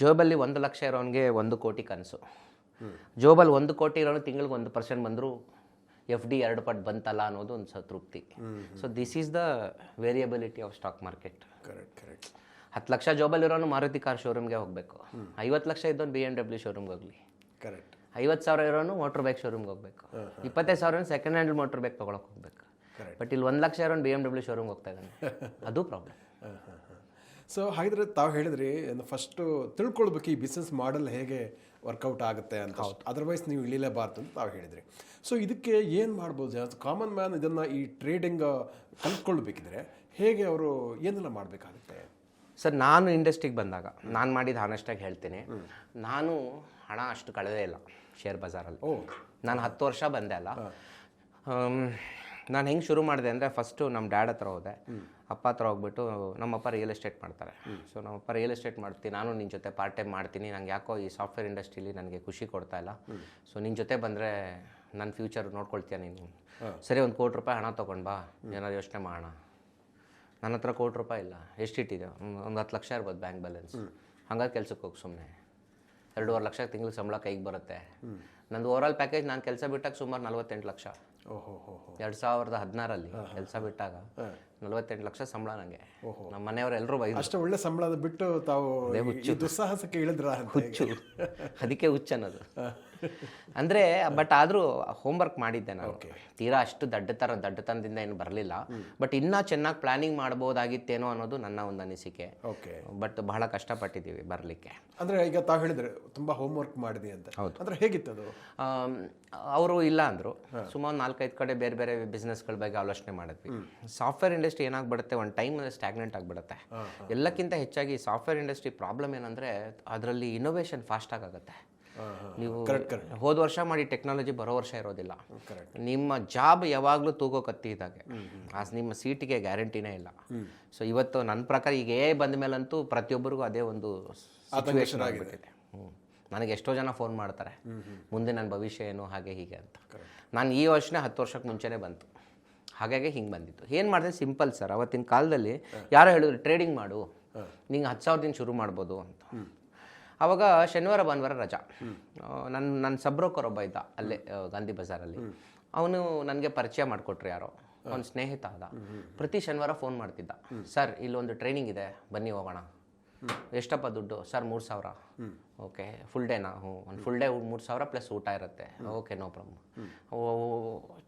ಜೋಬಲ್ಲಿ ಒಂದು ಲಕ್ಷ ಇರೋನಿಗೆ ಒಂದು ಕೋಟಿ ಕನಸು. ಜೋಬಲ್ಲಿ ಒಂದು ಕೋಟಿ ಇರೋನು ತಿಂಗಳಿಗೆ ಒಂದು ಪರ್ಸೆಂಟ್ ಬಂದರೂ ಎಫ್ ಡಿ ಎರಡು ಪಟ್ಟು ಬಂತಲ್ಲ ಅನ್ನೋದು ಒಂದು ಸತೃಪ್ತಿ so this is the variability of stock market correct correct ಹತ್ತು ಲಕ್ಷ ಜಾಬಲ್ಲಿರೋನು ಮಾರುತಿ ಕಾರ್ ಶೋರೂಮ್ಗೆ ಹೋಗಬೇಕು. ಐವತ್ತು ಲಕ್ಷ ಇದ್ದವನು ಬಿ ಎಂ ಡಬ್ಲ್ಯೂ ಶೋರೂಮ್ಗೆ ಹೋಗಲಿ. ಕರೆಕ್ಟ್ ಐವತ್ತು ಸಾವಿರ ಇರೋನು ಮೋಟ್ರ್ ಬೈಕ್ ಶೋರೂಮ್ಗೆ ಹೋಗಬೇಕು ಇಪ್ಪತ್ತೈದು ಸಾವಿರ ಸೆಕೆಂಡ್ ಹ್ಯಾಂಡ್ ಮೋಟ್ರ್ ಬೈಕ್ ತೊಗೊಳಕ್ಕೆ ಹೋಗಬೇಕು. ಬಟ್ ಇಲ್ಲಿ ಒಂದು ಲಕ್ಷ ಇರೋನು ಬಿ ಎಂ ಡಬ್ಲ್ಯೂ ಶೋರೂಮ್ಗೆ ಹೋಗ್ತಾ ಇದ್ದಾನೆ. ಅದು ಪ್ರಾಬ್ಲಮ್ ಸೊ ಹಾಗಿದ್ರೆ ತಾವು ಹೇಳಿದ್ರಿ ಫಸ್ಟು ತಿಳ್ಕೊಳ್ಬೇಕು ಈ ಬಿಸ್ನೆಸ್ ಮಾಡಲ್ ಹೇಗೆ ವರ್ಕೌಟ್ ಆಗುತ್ತೆ ಅಂತ ಅದರ್ವೈಸ್ ನೀವು ಇಳಿಲೇಬಾರ್ದು ಅಂತ ನಾವು ಹೇಳಿದ್ರಿ. ಸೊ ಇದಕ್ಕೆ ಏನು ಮಾಡ್ಬೋದು ಕಾಮನ್ ಮ್ಯಾನ್ ಇದನ್ನು ಈ ಟ್ರೇಡಿಂಗ್ ಕಲ್ತ್ಕೊಳ್ಬೇಕಿದ್ರೆ ಹೇಗೆ ಅವರು ಏನೆಲ್ಲ ಮಾಡಬೇಕಾಗುತ್ತೆ? ಸರ್ ನಾನು ಇಂಡಸ್ಟ್ರಿಗೆ ಬಂದಾಗ ನಾನು ಮಾಡಿದ ಹಾನೆಸ್ಟಾಗಿ ಹೇಳ್ತೀನಿ. ನಾನು ಹಣ ಅಷ್ಟು ಕಳೆದೇ ಇಲ್ಲ ಶೇರ್ ಬಜಾರಲ್ಲಿ. ಓ. ನಾನು ಹತ್ತು ವರ್ಷ ಬಂದೆ ಅಲ್ಲ. ನಾನು ಹೆಂಗೆ ಶುರು ಮಾಡಿದೆ ಅಂದರೆ ಫಸ್ಟು ನಮ್ಮ ಡ್ಯಾಡ್ ಹತ್ರ ಹೋದೆ. ಅಪ್ಪ ಹತ್ರ ಹೋಗ್ಬಿಟ್ಟು ನಮ್ಮಪ್ಪ ರಿಯಲ್ ಎಸ್ಟೇಟ್ ಮಾಡ್ತಾರೆ. ಸೊ ನಮ್ಮಪ್ಪ ರಿಯಲ್ ಎಸ್ಟೇಟ್ ಮಾಡ್ತೀನಿ ನಾನು ನಿನ್ನ ಜೊತೆ ಪಾರ್ಟ್ ಟೈಮ್ ಮಾಡ್ತೀನಿ ನಂಗೆ ಯಾಕೋ ಈ ಸಾಫ್ಟ್ವೇರ್ ಇಂಡಸ್ಟ್ರೀಲಿ ನನಗೆ ಖುಷಿ ಕೊಡ್ತಾ ಇಲ್ಲ. ಸೊ ನಿನ್ನ ಜೊತೆ ಬಂದರೆ ನನ್ನ ಫ್ಯೂಚರ್ ನೋಡ್ಕೊಳ್ತೀಯ ನೀನು? ಸರಿ ಒಂದು ಕೋಟಿ ರೂಪಾಯಿ ಹಣ ತೊಗೊಂಡು ಬಾ ಏನಾದ್ರು ಯೋಚನೆ ಮಾಡೋಣ. ನನ್ನ ಹತ್ರ ಕೋಟಿ ರೂಪಾಯಿ ಇಲ್ಲ ಎಷ್ಟಿಟ್ಟಿದೆ ಒಂದು ಹತ್ತು ಲಕ್ಷ ಇರ್ಬೋದು ಬ್ಯಾಂಕ್ ಬ್ಯಾಲೆನ್ಸ್ ಹಂಗಾಗಿ ಕೆಲ್ಸಕ್ಕೆ ಹೋಗಿ ಸುಮ್ಮನೆ ಎರಡೂವರೆ ಲಕ್ಷ ತಿಂಗ್ಳಿಗೆ ಸಂಬಳ ಕೈಗೆ ಬರುತ್ತೆ. ನಂದು ಓವರಾಲ್ ಪ್ಯಾಕೇಜ್ ನಾನು ಕೆಲಸ ಬಿಟ್ಟಾಗ ಸುಮಾರು ನಲ್ವತ್ತೆಂಟು ಲಕ್ಷ. ಎರಡು ಸಾವಿರದ ಹದಿನಾರಲ್ಲಿ ಕೆಲಸ ಬಿಟ್ಟಾಗ ನಲ್ವತ್ತೆಂಟು ಲಕ್ಷ ಸಂಬಳ ನನಗೆ ನಮ್ಮ ಮನೆಯವರು ಎಲ್ಲರೂ ಬೈದ್ರು. ಅಷ್ಟು ಒಳ್ಳೆ ಸಂಬಳದ ಬಿಟ್ಟು ತಾವು ದುಸ್ಸಾಹಸಕ್ಕೆ ಇಳಿದ್ರ ಹುಚ್ಚು. ಅದಕ್ಕೆ ಹುಚ್ಚು ಅನ್ನೋದು ಅಂದರೆ ಬಟ್ ಆದರೂ ಹೋಮ್ವರ್ಕ್ ಮಾಡಿದ್ದೆ ನಾನು. ತೀರಾ ಅಷ್ಟು ದಡ್ಡತರ ದಡ್ಡತನದಿಂದ ಏನು ಬರಲಿಲ್ಲ. ಬಟ್ ಇನ್ನೂ ಚೆನ್ನಾಗಿ ಪ್ಲಾನಿಂಗ್ ಮಾಡ್ಬೋದಾಗಿತ್ತೇನೋ ಅನ್ನೋದು ನನ್ನ ಒಂದು ಅನಿಸಿಕೆ. ಓಕೆ ಬಟ್ ಬಹಳ ಕಷ್ಟಪಟ್ಟಿದ್ದೀವಿ ಬರಲಿಕ್ಕೆ. ಅಂದರೆ ಈಗ ತಾವು ಹೇಳಿದ್ರೆ ತುಂಬ ಹೋಮ್ ವರ್ಕ್ ಮಾಡಿದೆ ಅಂತ. ಅಂದ್ರೆ ಹೇಗಿತ್ತು ಅದು? ಅವರು ಇಲ್ಲ ಅಂದರು. ಸುಮಾರು ನಾಲ್ಕೈದು ಕಡೆ ಬೇರೆ ಬೇರೆ ಬಿಸ್ನೆಸ್ಗಳ ಬಗ್ಗೆ ಆಲೋಚನೆ ಮಾಡಿದ್ವಿ. ಸಾಫ್ಟ್ವೇರ್ ಇಂಡಸ್ಟ್ರಿ ಏನಾಗ್ಬಿಡುತ್ತೆ ಒಂದು ಟೈಮ್ ಸ್ಟ್ಯಾಗ್ನೆಂಟ್ ಆಗಿಬಿಡುತ್ತೆ. ಎಲ್ಲಕ್ಕಿಂತ ಹೆಚ್ಚಾಗಿ ಸಾಫ್ಟ್ವೇರ್ ಇಂಡಸ್ಟ್ರಿ ಪ್ರಾಬ್ಲಮ್ ಏನಂದರೆ ಅದರಲ್ಲಿ ಇನೋವೇಷನ್ ಫಾಸ್ಟಾಗಿ ಆಗುತ್ತೆ. ನೀವು ಹೋದ ವರ್ಷ ಮಾಡಿ ಟೆಕ್ನಾಲಜಿ ಬರೋ ವರ್ಷ ಇರೋದಿಲ್ಲ. ನಿಮ್ಮ ಜಾಬ್ ಯಾವಾಗಲೂ ತೂಗೋ ಕತ್ತಿ ಇದ್ದಾಗೆ ಆ ನಿಮ್ಮ ಸೀಟಿಗೆ ಗ್ಯಾರಂಟಿನೇ ಇಲ್ಲ. ಸೊ ಇವತ್ತು ನನ್ನ ಪ್ರಕಾರ ಈಗ ಏ ಬಂದ ಮೇಲಂತೂ ಪ್ರತಿಯೊಬ್ಬರಿಗೂ ಅದೇ ಒಂದು ಸಿಚುವೇಶನ್ ಆಗಿಬಿಟ್ಟಿದೆ. ನನಗೆ ಎಷ್ಟೋ ಜನ ಫೋನ್ ಮಾಡ್ತಾರೆ. ಮುಂದೆ ನನ್ನ ಭವಿಷ್ಯ ಏನು ಹಾಗೆ ಹೀಗೆ ಅಂತ. ನಾನು ಈ ವರ್ಷನೇ ಹತ್ತು ವರ್ಷಕ್ಕೆ ಮುಂಚೆನೇ ಬಂತು. ಹಾಗಾಗಿ ಹಿಂಗೆ ಬಂದಿತ್ತು. ಏನು ಮಾಡಿದೆ? ಸಿಂಪಲ್ ಸರ್ ಅವತ್ತಿನ ಕಾಲದಲ್ಲಿ ಯಾರೋ ಹೇಳಿದ್ರು ಟ್ರೇಡಿಂಗ್ ಮಾಡು. ನಿಂಗೆ ಹತ್ತು ಸಾವಿರದಿಂದ ಶುರು ಮಾಡ್ಬೋದು ಅಂತ. ಅವಾಗ ಶನಿವಾರ, ಭಾನುವಾರ ರಜಾ. ನನ್ನ ನನ್ನ ಸಬ್ರೋಕರ್ ಒಬ್ಬ ಇದ್ದ ಅಲ್ಲೇ ಗಾಂಧಿ ಬಜಾರಲ್ಲಿ. ಅವನು ನನಗೆ ಪರಿಚಯ ಮಾಡಿಕೊಟ್ರು ಯಾರೋ. ಅವ್ನು ಸ್ನೇಹಿತ ಆದ. ಪ್ರತಿ ಶನಿವಾರ ಫೋನ್ ಮಾಡ್ತಿದ್ದ. ಸರ್, ಇಲ್ಲೊಂದು ಟ್ರೈನಿಂಗ್ ಇದೆ. ಬನ್ನಿ ಹೋಗೋಣ. ಎಷ್ಟಪ್ಪ ದುಡ್ಡು? ಸರ್, ಮೂರು ಸಾವಿರ. ಓಕೆ, ಫುಲ್ ಡೇನಾ? ಹ್ಞೂ, ಒಂದು ಫುಲ್ ಡೇ ಮೂರು ಸಾವಿರ ಪ್ಲಸ್ ಊಟ ಇರುತ್ತೆ. Okay, no problem.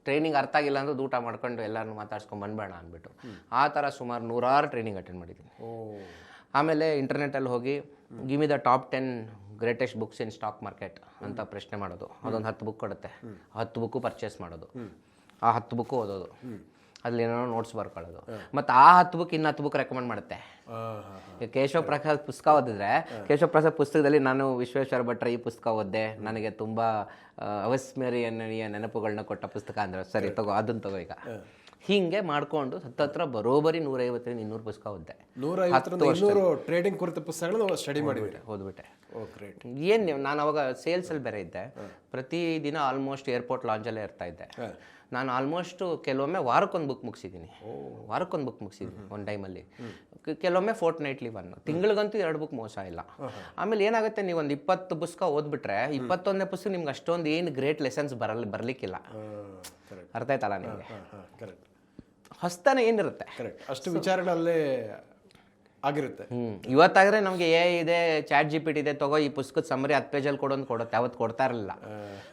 ಟ್ರೈನಿಂಗ್ ಅರ್ಥ ಆಗಿಲ್ಲ ಅಂದ್ರೆ ಊಟ ಮಾಡ್ಕೊಂಡು ಎಲ್ಲರನ್ನು ಮಾತಾಡ್ಸ್ಕೊಂಡು ಬಂದ್ಬೇಡ ಅಂದ್ಬಿಟ್ಟು. ಆ ಥರ ಸುಮಾರು ನೂರಾರು ಟ್ರೈನಿಂಗ್ ಅಟೆಂಡ್ ಮಾಡಿದ್ದೀನಿ. ಆಮೇಲೆ ಇಂಟರ್ನೆಟಲ್ಲಿ ಹೋಗಿ give me the top ten greatest books in stock market ಅಂತ ಪ್ರಶ್ನೆ ಮಾಡೋದು. ಅದೊಂದು ಹತ್ತು ಬುಕ್ ಕೊಡುತ್ತೆ. ಹತ್ತು ಬುಕ್ಕು ಪರ್ಚೇಸ್ ಮಾಡೋದು. ಆ ಹತ್ತು ಬುಕ್ಕು ಓದೋದು. ಅಲ್ಲಿ ಏನೋ ನೋಟ್ಸ್ ಬರ್ಕೊಳ್ಳೋದು. ಮತ್ತು ಆ ಹತ್ತು ಬುಕ್ ಇನ್ನು ಹತ್ತು ಬುಕ್ ರೆಕಮೆಂಡ್ ಮಾಡುತ್ತೆ. ಕೇಶವ ಪ್ರಸಾದ್ ಪುಸ್ತಕ ಓದಿದ್ರೆ ಕೇಶವ ಪ್ರಸಾದ್ ಪುಸ್ತಕದಲ್ಲಿ ನಾನು ವಿಶ್ವೇಶ್ವರ ಭಟ್ರ ಈ ಪುಸ್ತಕ ಓದಿದೆ. ನನಗೆ ತುಂಬ ಅವಿಸ್ಮರಣೀಯ ನೆನಪುಗಳನ್ನ ಕೊಟ್ಟ ಪುಸ್ತಕ ಅಂದ್ರೆ ಸರಿ ತಗೋ ಅದನ್ನು ತಗೋ ಈಗ. ಹೀಗೆ ಮಾಡ್ಕೊಂಡು ಹತ್ತತ್ರ ಬರೋಬರಿ ನೂರೈವತ್ತರಿಂದ ಇನ್ನೂರು ಪುಸ್ತಕ ಓದ್ದೆ. ನೂರ ಟ್ರೇಡಿಂಗ್ ಕುರಿತ ಪುಸ್ತಕಗಳು ಸ್ಟಡಿ ಮಾಡಿಬಿಟ್ಟೆ ಓದ್ಬಿಟ್ಟೆ ಏನು ನಾನು ಅವಾಗ ಸೇಲ್ಸಲ್ಲಿ ಬೇರೆ ಇದ್ದೆ. ಪ್ರತಿ ದಿನ ಆಲ್ಮೋಸ್ಟ್ ಏರ್ಪೋರ್ಟ್ ಲಾಂಜಲ್ಲೇ ಇರ್ತಾ ಇದ್ದೆ. ನಾನು ಆಲ್ಮೋಸ್ಟ್ ಕೆಲವೊಮ್ಮೆ ವಾರಕ್ಕೊಂದು ಬುಕ್ ಮುಗಿಸಿದ್ದೀನಿ. ವಾರಕ್ಕೊಂದು ಬುಕ್ ಮುಗಿಸಿದ್ದೀನಿ ಒಂದು ಟೈಮಲ್ಲಿ ಕೆಲವೊಮ್ಮೆ ಫೋರ್ಟ್ ನೈಟ್ಲಿ ಒನ್ ತಿಂಗಳಿಗಂತೂ ಎರಡು ಬುಕ್ ಮೋಸ ಇಲ್ಲ. ಆಮೇಲೆ ಏನಾಗುತ್ತೆ ನೀವು ಒಂದು ಇಪ್ಪತ್ತು ಪುಸ್ತಕ ಓದ್ಬಿಟ್ರೆ ಇಪ್ಪತ್ತೊಂದನೇ ಪುಸ್ತಕ ನಿಮ್ಗೆ ಅಷ್ಟೊಂದು ಏನು ಗ್ರೇಟ್ ಲೆಸನ್ಸ್ ಬರಲ್ಲ ಬರಲಿಕ್ಕಿಲ್ಲ. ಅರ್ಥ ಆಯ್ತಲ್ಲ ನಿಮಗೆ? ಹೊಸ್ತಾನೆ ಏನಿರುತ್ತೆ. ಕರೆಕ್ಟ್ ಅಷ್ಟು ವಿಚಾರಗಳಲ್ಲೇ ಆಗಿರುತ್ತೆ. ಇವತ್ತಾದ್ರೆ ನಮಗೆ ಎ ಇದೆ ಚಾಟ್ ಜಿ ಪಿ ಟಿ ಇದೆ ತಗೋ ಈ ಪುಸ್ತಕದ ಸಮರಿ ಹತ್ತು ಪೇಜಲ್ಲಿ ಕೊಡೋದು ಕೊಡುತ್ತೆ. ಅವತ್ತು ಕೊಡ್ತಾ ಇರಲಿಲ್ಲ.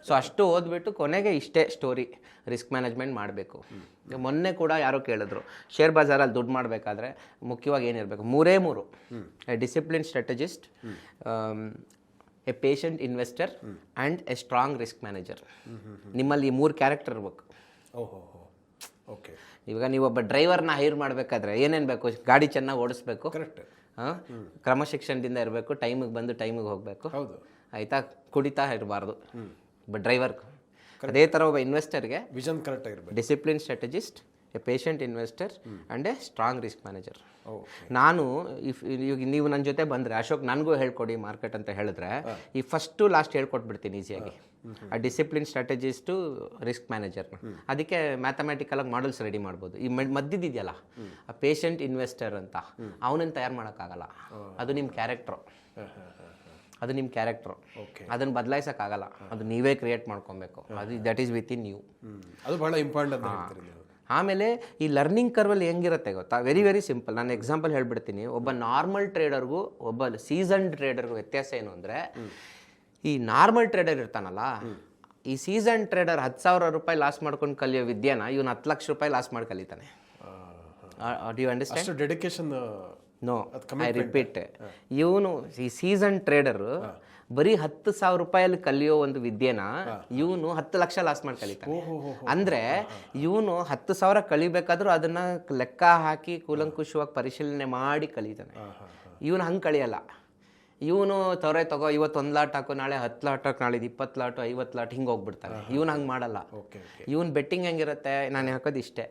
ಸೊ ಅಷ್ಟು ಓದ್ಬಿಟ್ಟು ಕೊನೆಗೆ ಇಷ್ಟೇ ಸ್ಟೋರಿ ರಿಸ್ಕ್ ಮ್ಯಾನೇಜ್ಮೆಂಟ್ ಮಾಡಬೇಕು. ಮೊನ್ನೆ ಕೂಡ ಯಾರೋ ಕೇಳಿದ್ರು ಶೇರ್ ಬಜಾರಲ್ಲಿ ದುಡ್ಡು ಮಾಡಬೇಕಾದ್ರೆ ಮುಖ್ಯವಾಗಿ ಏನಿರಬೇಕು? ಮೂರೇ ಮೂರು. A discipline strategist a patient investor and a strong risk manager ನಿಮ್ಮಲ್ಲಿ ಈ ಮೂರು ಕ್ಯಾರೆಕ್ಟರ್ ಇರಬೇಕು. ಓಹೋ ಓಕೆ ಇವಾಗ ನೀವು ಒಬ್ಬ ಡ್ರೈವರ್ನ ಹೈರ್ ಮಾಡಬೇಕಾದ್ರೆ ಏನೇನು ಬೇಕು? ಗಾಡಿ ಚೆನ್ನಾಗಿ ಓಡಿಸ್ಬೇಕು. ಕರೆಕ್ಟ್ ಹಾಂ? ಕ್ರಮಶಿಕ್ಷಣದಿಂದ ಇರಬೇಕು ಟೈಮಿಗೆ ಬಂದು ಟೈಮಿಗೆ ಹೋಗಬೇಕು. ಹೌದು. ಆಯಿತಾ? ಕುಡಿತಾ ಇರಬಾರ್ದು. ಒಬ್ಬ ಡ್ರೈವರ್ ಅದೇ ಥರ ಒಬ್ಬ ಇನ್ವೆಸ್ಟರ್ಗೆ ವಿಷನ್ ಕರೆಕ್ಟ್ ಆಗಿರ್ಬೇಕು. Discipline strategist a patient investor and a strong risk manager ನಾನು ಇಫ್ ಇವಾಗ ನೀವು ನನ್ನ ಜೊತೆ ಬಂದರೆ ಅಶೋಕ್ ನನಗೂ ಹೇಳ್ಕೊಡಿ ಮಾರ್ಕೆಟ್ ಅಂತ ಹೇಳಿದ್ರೆ ಈ ಫಸ್ಟು ಲಾಸ್ಟ್ ಹೇಳ್ಕೊಟ್ಬಿಡ್ತೀನಿ ಈಸಿಯಾಗಿ ಆ ಡಿಸಿಪ್ಲಿನ್ ಸ್ಟ್ರಾಟಜಿಸ್ಟು ರಿಸ್ಕ್ ಮ್ಯಾನೇಜರ್ನ ಅದಕ್ಕೆ ಮ್ಯಾಥಮೆಟಿಕಲಾಗಿ ಮಾಡಲ್ಸ್ ರೆಡಿ ಮಾಡ್ಬೋದು. ಈ ಮದ್ದಿದೆಯಲ್ಲ ಆ ಪೇಷಂಟ್ ಇನ್ವೆಸ್ಟರ್ ಅಂತ ಅವನನ್ನು ತಯಾರು ಮಾಡೋಕ್ಕಾಗಲ್ಲ. ಅದು ನಿಮ್ಮ ಕ್ಯಾರೆಕ್ಟ್ರು ಅದು ನಿಮ್ಮ ಕ್ಯಾರೆಕ್ಟ್ರು ಅದನ್ನು ಬದಲಾಯಿಸೋಕ್ಕಾಗಲ್ಲ. ಅದು ನೀವೇ ಕ್ರಿಯೇಟ್ ಮಾಡ್ಕೊಬೇಕು. ಅದು that is with in you ಅದು ಬಹಳ ಇಂಪಾರ್ಟೆಂಟ್ ಆಮೇಲೆ ಈ ಲರ್ನಿಂಗ್ ಕರ್ವಲ್ಲಿ ಹೆಂಗಿರುತ್ತೆ ಗೊತ್ತಾ? ವೆರಿ ವೆರಿ ಸಿಂಪಲ್ ನಾನು ಎಕ್ಸಾಂಪಲ್ ಹೇಳ್ಬಿಡ್ತೀನಿ. ಒಬ್ಬ ನಾರ್ಮಲ್ ಟ್ರೇಡರ್ಗೂ ಒಬ್ಬ ಸೀಸನ್ ಟ್ರೇಡರ್ಗೂ ವ್ಯತ್ಯಾಸ ಏನು ಅಂದರೆ ಈ ನಾರ್ಮಲ್ ಟ್ರೇಡರ್ ಇರ್ತಾನಲ್ಲ ಈ ಸೀಸನ್ ಟ್ರೇಡರ್ ಹತ್ತು ಸಾವಿರ ರೂಪಾಯಿ ಲಾಸ್ ಮಾಡ್ಕೊಂಡು ಕಲಿಯೋ ವಿದ್ಯಾನ ಇವನು ಹತ್ತು ಲಕ್ಷ ರೂಪಾಯಿ ಲಾಸ್ ಮಾಡಿ ಕಲಿತಾನೆ. You understand dedication no I repeat ಇವನು ಈ ಸೀಸನ್ ಟ್ರೇಡರ್ ಬರೀ ಹತ್ತು ಸಾವಿರ ರೂಪಾಯಲ್ಲಿ ಕಲಿಯೋ ಒಂದು ವಿದ್ಯೆನ ಇವನು ಹತ್ತು ಲಕ್ಷ ಲಾಸ್ ಮಾಡಿ ಕಲಿತಾನೆ. ಅಂದ್ರೆ ಇವನು ಹತ್ತು ಸಾವಿರ ಕಲಿಬೇಕಾದ್ರೂ ಅದನ್ನ ಲೆಕ್ಕ ಹಾಕಿ ಕೂಲಂಕುಷವಾಗಿ ಪರಿಶೀಲನೆ ಮಾಡಿ ಕಲಿತಾನೆ. ಇವನು ಹಂಗೆ ಕಳಿಯಲ್ಲ ಇವನು ತೊರೆ ತಗೋ ಇವತ್ತು ಒಂದು ಲಾಟ್ ಹಾಕು ನಾಳೆ ಹತ್ತು ಲಾಟ್ ಹಾಕು ನಾಳೆ ಇಪ್ಪತ್ತು ಲಾಟು ಐವತ್ತು ಲಾಟ್ ಹಿಂಗೆ ಹೋಗ್ಬಿಡ್ತಾನೆ. ಇವನು ಹಂಗೆ ಮಾಡಲ್ಲ. ಇವನ್ ಬೆಟ್ಟಿಂಗ್ ಹೆಂಗಿರುತ್ತೆ? ನಾನು ಹಾಕೋದು ಇಷ್ಟೇ.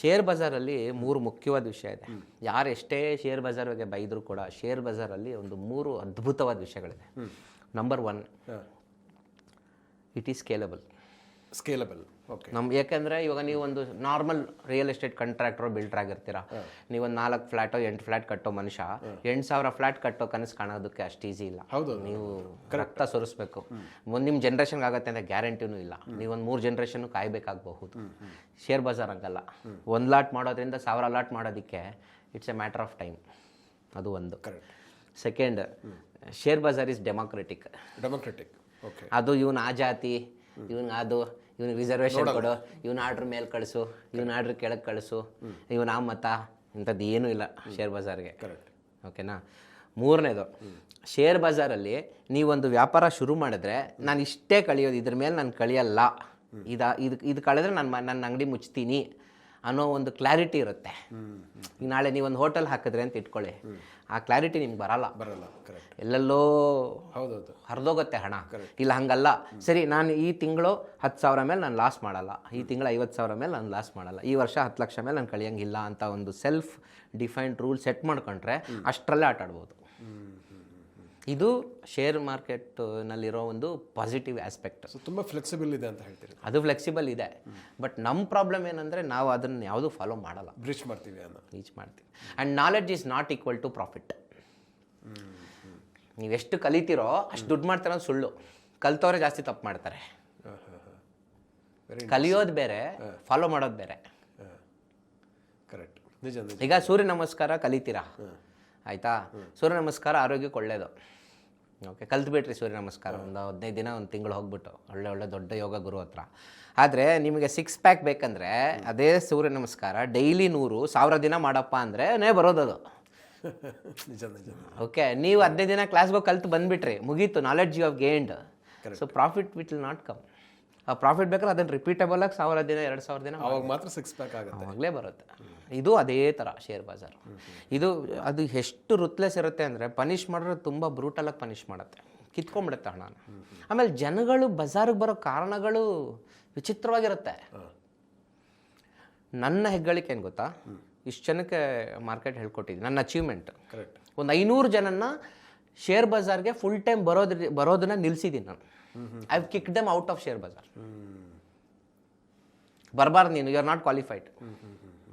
ಶೇರ್ ಬಜಾರಲ್ಲಿ ಮೂರು ಮುಖ್ಯವಾದ ವಿಷಯ ಇದೆ. ಯಾರು ಎಷ್ಟೇ ಶೇರ್ ಬಜಾರ್ ಬಗ್ಗೆ ಬೈದರೂ ಕೂಡ ಶೇರ್ ಬಜಾರಲ್ಲಿ ಒಂದು ಮೂರು ಅದ್ಭುತವಾದ ವಿಷಯಗಳಿದೆ. Number one it is scalable scalable ನಮ್ ಯಾಕಂದ್ರೆ ಇವಾಗ ನೀವು ಒಂದು normal real estate contractor builder ಆಗಿರ್ತೀರಾ. ನೀವೊಂದು ನಾಲ್ಕು ಫ್ಲಾಟೋ ಎಂಟು ಫ್ಲಾಟ್ ಕಟ್ಟೋ ಮನುಷ್ಯ ಎಂಟು ಸಾವಿರ ಫ್ಲಾಟ್ ಕಟ್ಟೋ ಕನಸು ಕಾಣೋದಕ್ಕೆ ಅಷ್ಟು ಈಸಿ ಇಲ್ಲ. ಹೌದು ನೀವು ರಕ್ತ ಸುರಿಸ್ಬೇಕು. ಒಂದು ನಿಮ್ಮ ಜನ್ರೇಷನ್ಗೆ ಆಗತ್ತೆ ಅಂತ ಗ್ಯಾರಂಟಿನೂ ಇಲ್ಲ. ನೀವೊಂದು ಮೂರು ಜನ್ರೇಷನ್ ಕಾಯ್ಬೇಕಾಗಬಹುದು. ಶೇರ್ ಬಜಾರ್ ಹಂಗಲ್ಲ. ಒಂದು ಲಾಟ್ ಮಾಡೋದ್ರಿಂದ ಸಾವಿರ ಲಾಟ್ ಮಾಡೋದಕ್ಕೆ it's a matter of time ಅದು ಒಂದು. Correct second share bazaar is democratic democratic okay ಅದು ಇವನ್ ಆ ಜಾತಿ ಇವನ್ ಅದು ಇವನ್ ರಿಸರ್ವೇಶನ್ ಕೊಡು ಇವನ್ ಆರ್ಡ್ರ್ ಮೇಲೆ ಕಳಿಸು ಇವನ್ ಆರ್ಡ್ರ್ ಕೆಳಗೆ ಕಳಿಸು ಇವನ್ ಆ ಮತ ಇಂಥದ್ದು ಏನೂ ಇಲ್ಲ ಶೇರ್ ಬಜಾರ್ಗೆ ಕರೆಕ್ಟ್ ಓಕೆನಾ ಮೂರನೇದು ಶೇರ್ ಬಜಾರಲ್ಲಿ ನೀವೊಂದು ವ್ಯಾಪಾರ ಶುರು ಮಾಡಿದ್ರೆ ನಾನು ಇಷ್ಟೇ ಕಳಿಯೋದು ಇದ್ರ ಮೇಲೆ ನಾನು ಕಳಿಯಲ್ಲ. ಇದ ಇದು ಇದು ಕಳೆದ್ರೆ ನಾನು ನನ್ನ ಅಂಗಡಿ ಮುಚ್ತೀನಿ ಅನ್ನೋ ಒಂದು ಕ್ಲಾರಿಟಿ ಇರುತ್ತೆ. ಈಗ ನಾಳೆ ನೀವೊಂದು ಹೋಟೆಲ್ ಹಾಕಿದ್ರೆ ಅಂತ ಇಟ್ಕೊಳ್ಳಿ. ಆ ಕ್ಲಾರಿಟಿ ನಿಮ್ಗೆ ಬರಲ್ಲ. ಬರಲ್ಲ ಎಲ್ಲೆಲ್ಲೋ ಹೌದೌದು. ಹರಿದೋಗುತ್ತೆ ಹಣ. ಇಲ್ಲ ಹಂಗಲ್ಲ. ಸರಿ ನಾನು ಈ ತಿಂಗಳು ಹತ್ತು ಸಾವಿರ ಮೇಲೆ ನಾನು ಲಾಸ್ ಮಾಡಲ್ಲ. ಈ ತಿಂಗಳು ಐವತ್ತು ಸಾವಿರ ಮೇಲೆ ನಾನು ಲಾಸ್ ಮಾಡಲ್ಲ. ಈ ವರ್ಷ ಹತ್ತು ಲಕ್ಷ ಮೇಲೆ ನಾನು ಕಳಿಯಂಗಿಲ್ಲ ಅಂತ ಒಂದು ಸೆಲ್ಫ್ ಡಿಫೈನ್ಡ್ ರೂಲ್ ಸೆಟ್ ಮಾಡ್ಕೊಂಡ್ರೆ ಅಷ್ಟರಲ್ಲೇ ಆಟ ಆಡ್ಬೋದು ಇದು ಶೇರ್ ಮಾರ್ಕೆಟ್ನಲ್ಲಿರೋ ಒಂದು ಪಾಸಿಟಿವ್ ಆಸ್ಪೆಕ್ಟ್ ಸೊ ತುಂಬ ಫ್ಲೆಕ್ಸಿಬಲ್ ಇದೆ ಅಂತ ಹೇಳ್ತೀರಿ? ಅದು ಫ್ಲೆಕ್ಸಿಬಲ್ ಇದೆ. ಬಟ್ ನಮ್ಮ ಪ್ರಾಬ್ಲಮ್ ಏನಂದರೆ ನಾವು ಅದನ್ನು ಯಾವುದೂ ಫಾಲೋ ಮಾಡಲ್ಲ. ರೀಚ್ ಮಾಡ್ತೀವಿ ಅನ್ನೋ. ರೀಚ್ ಮಾಡ್ತೀವಿ. And knowledge is not equal to profit ನೀವು ಎಷ್ಟು ಕಲಿತೀರೋ ಅಷ್ಟು ದುಡ್ಡು ಮಾಡ್ತಾರೋ ಸುಳ್ಳು. ಕಲ್ತವ್ರೆ ಜಾಸ್ತಿ ತಪ್ಪು ಮಾಡ್ತಾರೆ. ಕಲಿಯೋದು ಬೇರೆ ಫಾಲೋ ಮಾಡೋದು ಬೇರೆ. ಕರೆಕ್ಟ್ ನಿಜ ಈಗ ಸೂರ್ಯ ನಮಸ್ಕಾರ ಕಲಿತೀರಾ? ಆಯ್ತಾ? ಸೂರ್ಯ ನಮಸ್ಕಾರ ಆರೋಗ್ಯಕ್ಕೆ ಒಳ್ಳೆಯದು ಓಕೆ ಕಲ್ತ್ಬಿಟ್ರಿ ಸೂರ್ಯ ನಮಸ್ಕಾರ ಒಂದು ಹದಿನೈದು ದಿನ ಒಂದು ತಿಂಗಳು ಹೋಗ್ಬಿಟ್ಟು. ಒಳ್ಳೆ ಒಳ್ಳೆ ದೊಡ್ಡ ಯೋಗ ಗುರು ಹತ್ರ. ಆದರೆ ನಿಮಗೆ ಸಿಕ್ಸ್ ಪ್ಯಾಕ್ ಬೇಕಂದರೆ ಅದೇ ಸೂರ್ಯ ನಮಸ್ಕಾರ ಡೈಲಿ ನೂರು ಸಾವಿರ ದಿನ ಮಾಡಪ್ಪ ಅಂದರೆ ನೇ ಬರೋದದು ಓಕೆ ನೀವು ಹದಿನೈದು ದಿನ ಕ್ಲಾಸ್ಗೆ ಹೋಗಿ ಕಲ್ತು ಬಂದ್ಬಿಟ್ರಿ. ಮುಗೀತು knowledge you have gained so profit it will not come profit ಬೇಕಾದ್ರೆ ಅದನ್ನು ರಿಪೀಟಬಲ್ ಆಗಿ ಸಾವಿರ ದಿನ ಎರಡು ಸಾವಿರ ದಿನ ಅವಾಗ ಮಾತ್ರ ಸಿಕ್ಸ್ ಪ್ಯಾಕ್ ಆಗುತ್ತೆ. ಅವಾಗಲೇ ಬರುತ್ತೆ. ಇದು ಅದೇ ಥರ ಶೇರ್ ಬಜಾರ್ ಇದು ಅದು ಎಷ್ಟು ರುತ್ಲೆಸ್ ಇರುತ್ತೆ ಅಂದರೆ ಪನಿಷ್ ಮಾಡಿದ್ರೆ ತುಂಬ ಬ್ರೂಟಲಾಗಿ ಪನಿಷ್ ಮಾಡುತ್ತೆ. ಕಿತ್ಕೊಂಡ್ಬಿಡುತ್ತೆ ಹಣ. ಆಮೇಲೆ ಜನಗಳು ಬಜಾರಿಗೆ ಬರೋ ಕಾರಣಗಳು ವಿಚಿತ್ರವಾಗಿರುತ್ತೆ. ನನ್ನ ಹೆಗ್ಗಳಿಕೆ ಏನು ಗೊತ್ತಾ? ಇಷ್ಟು ಜನಕ್ಕೆ ಮಾರ್ಕೆಟ್ ಹೇಳ್ಕೊಟ್ಟಿದ್ದೀನಿ. ನನ್ನ ಅಚೀವ್ಮೆಂಟ್ ಕರೆಕ್ಟ್ ಒಂದು ಐನೂರು ಜನನ್ನ ಶೇರ್ ಬಜಾರ್ಗೆ ಫುಲ್ ಟೈಮ್ ಬರೋದ್ರ ಬರೋದನ್ನ ನಿಲ್ಲಿಸಿದ್ದೀನಿ ನಾನು. I kick them out of share bazaar ಬರಬಾರ್ದು ನೀನು ಯು ಆರ್ ನಾಟ್ ಕ್ವಾಲಿಫೈಡ್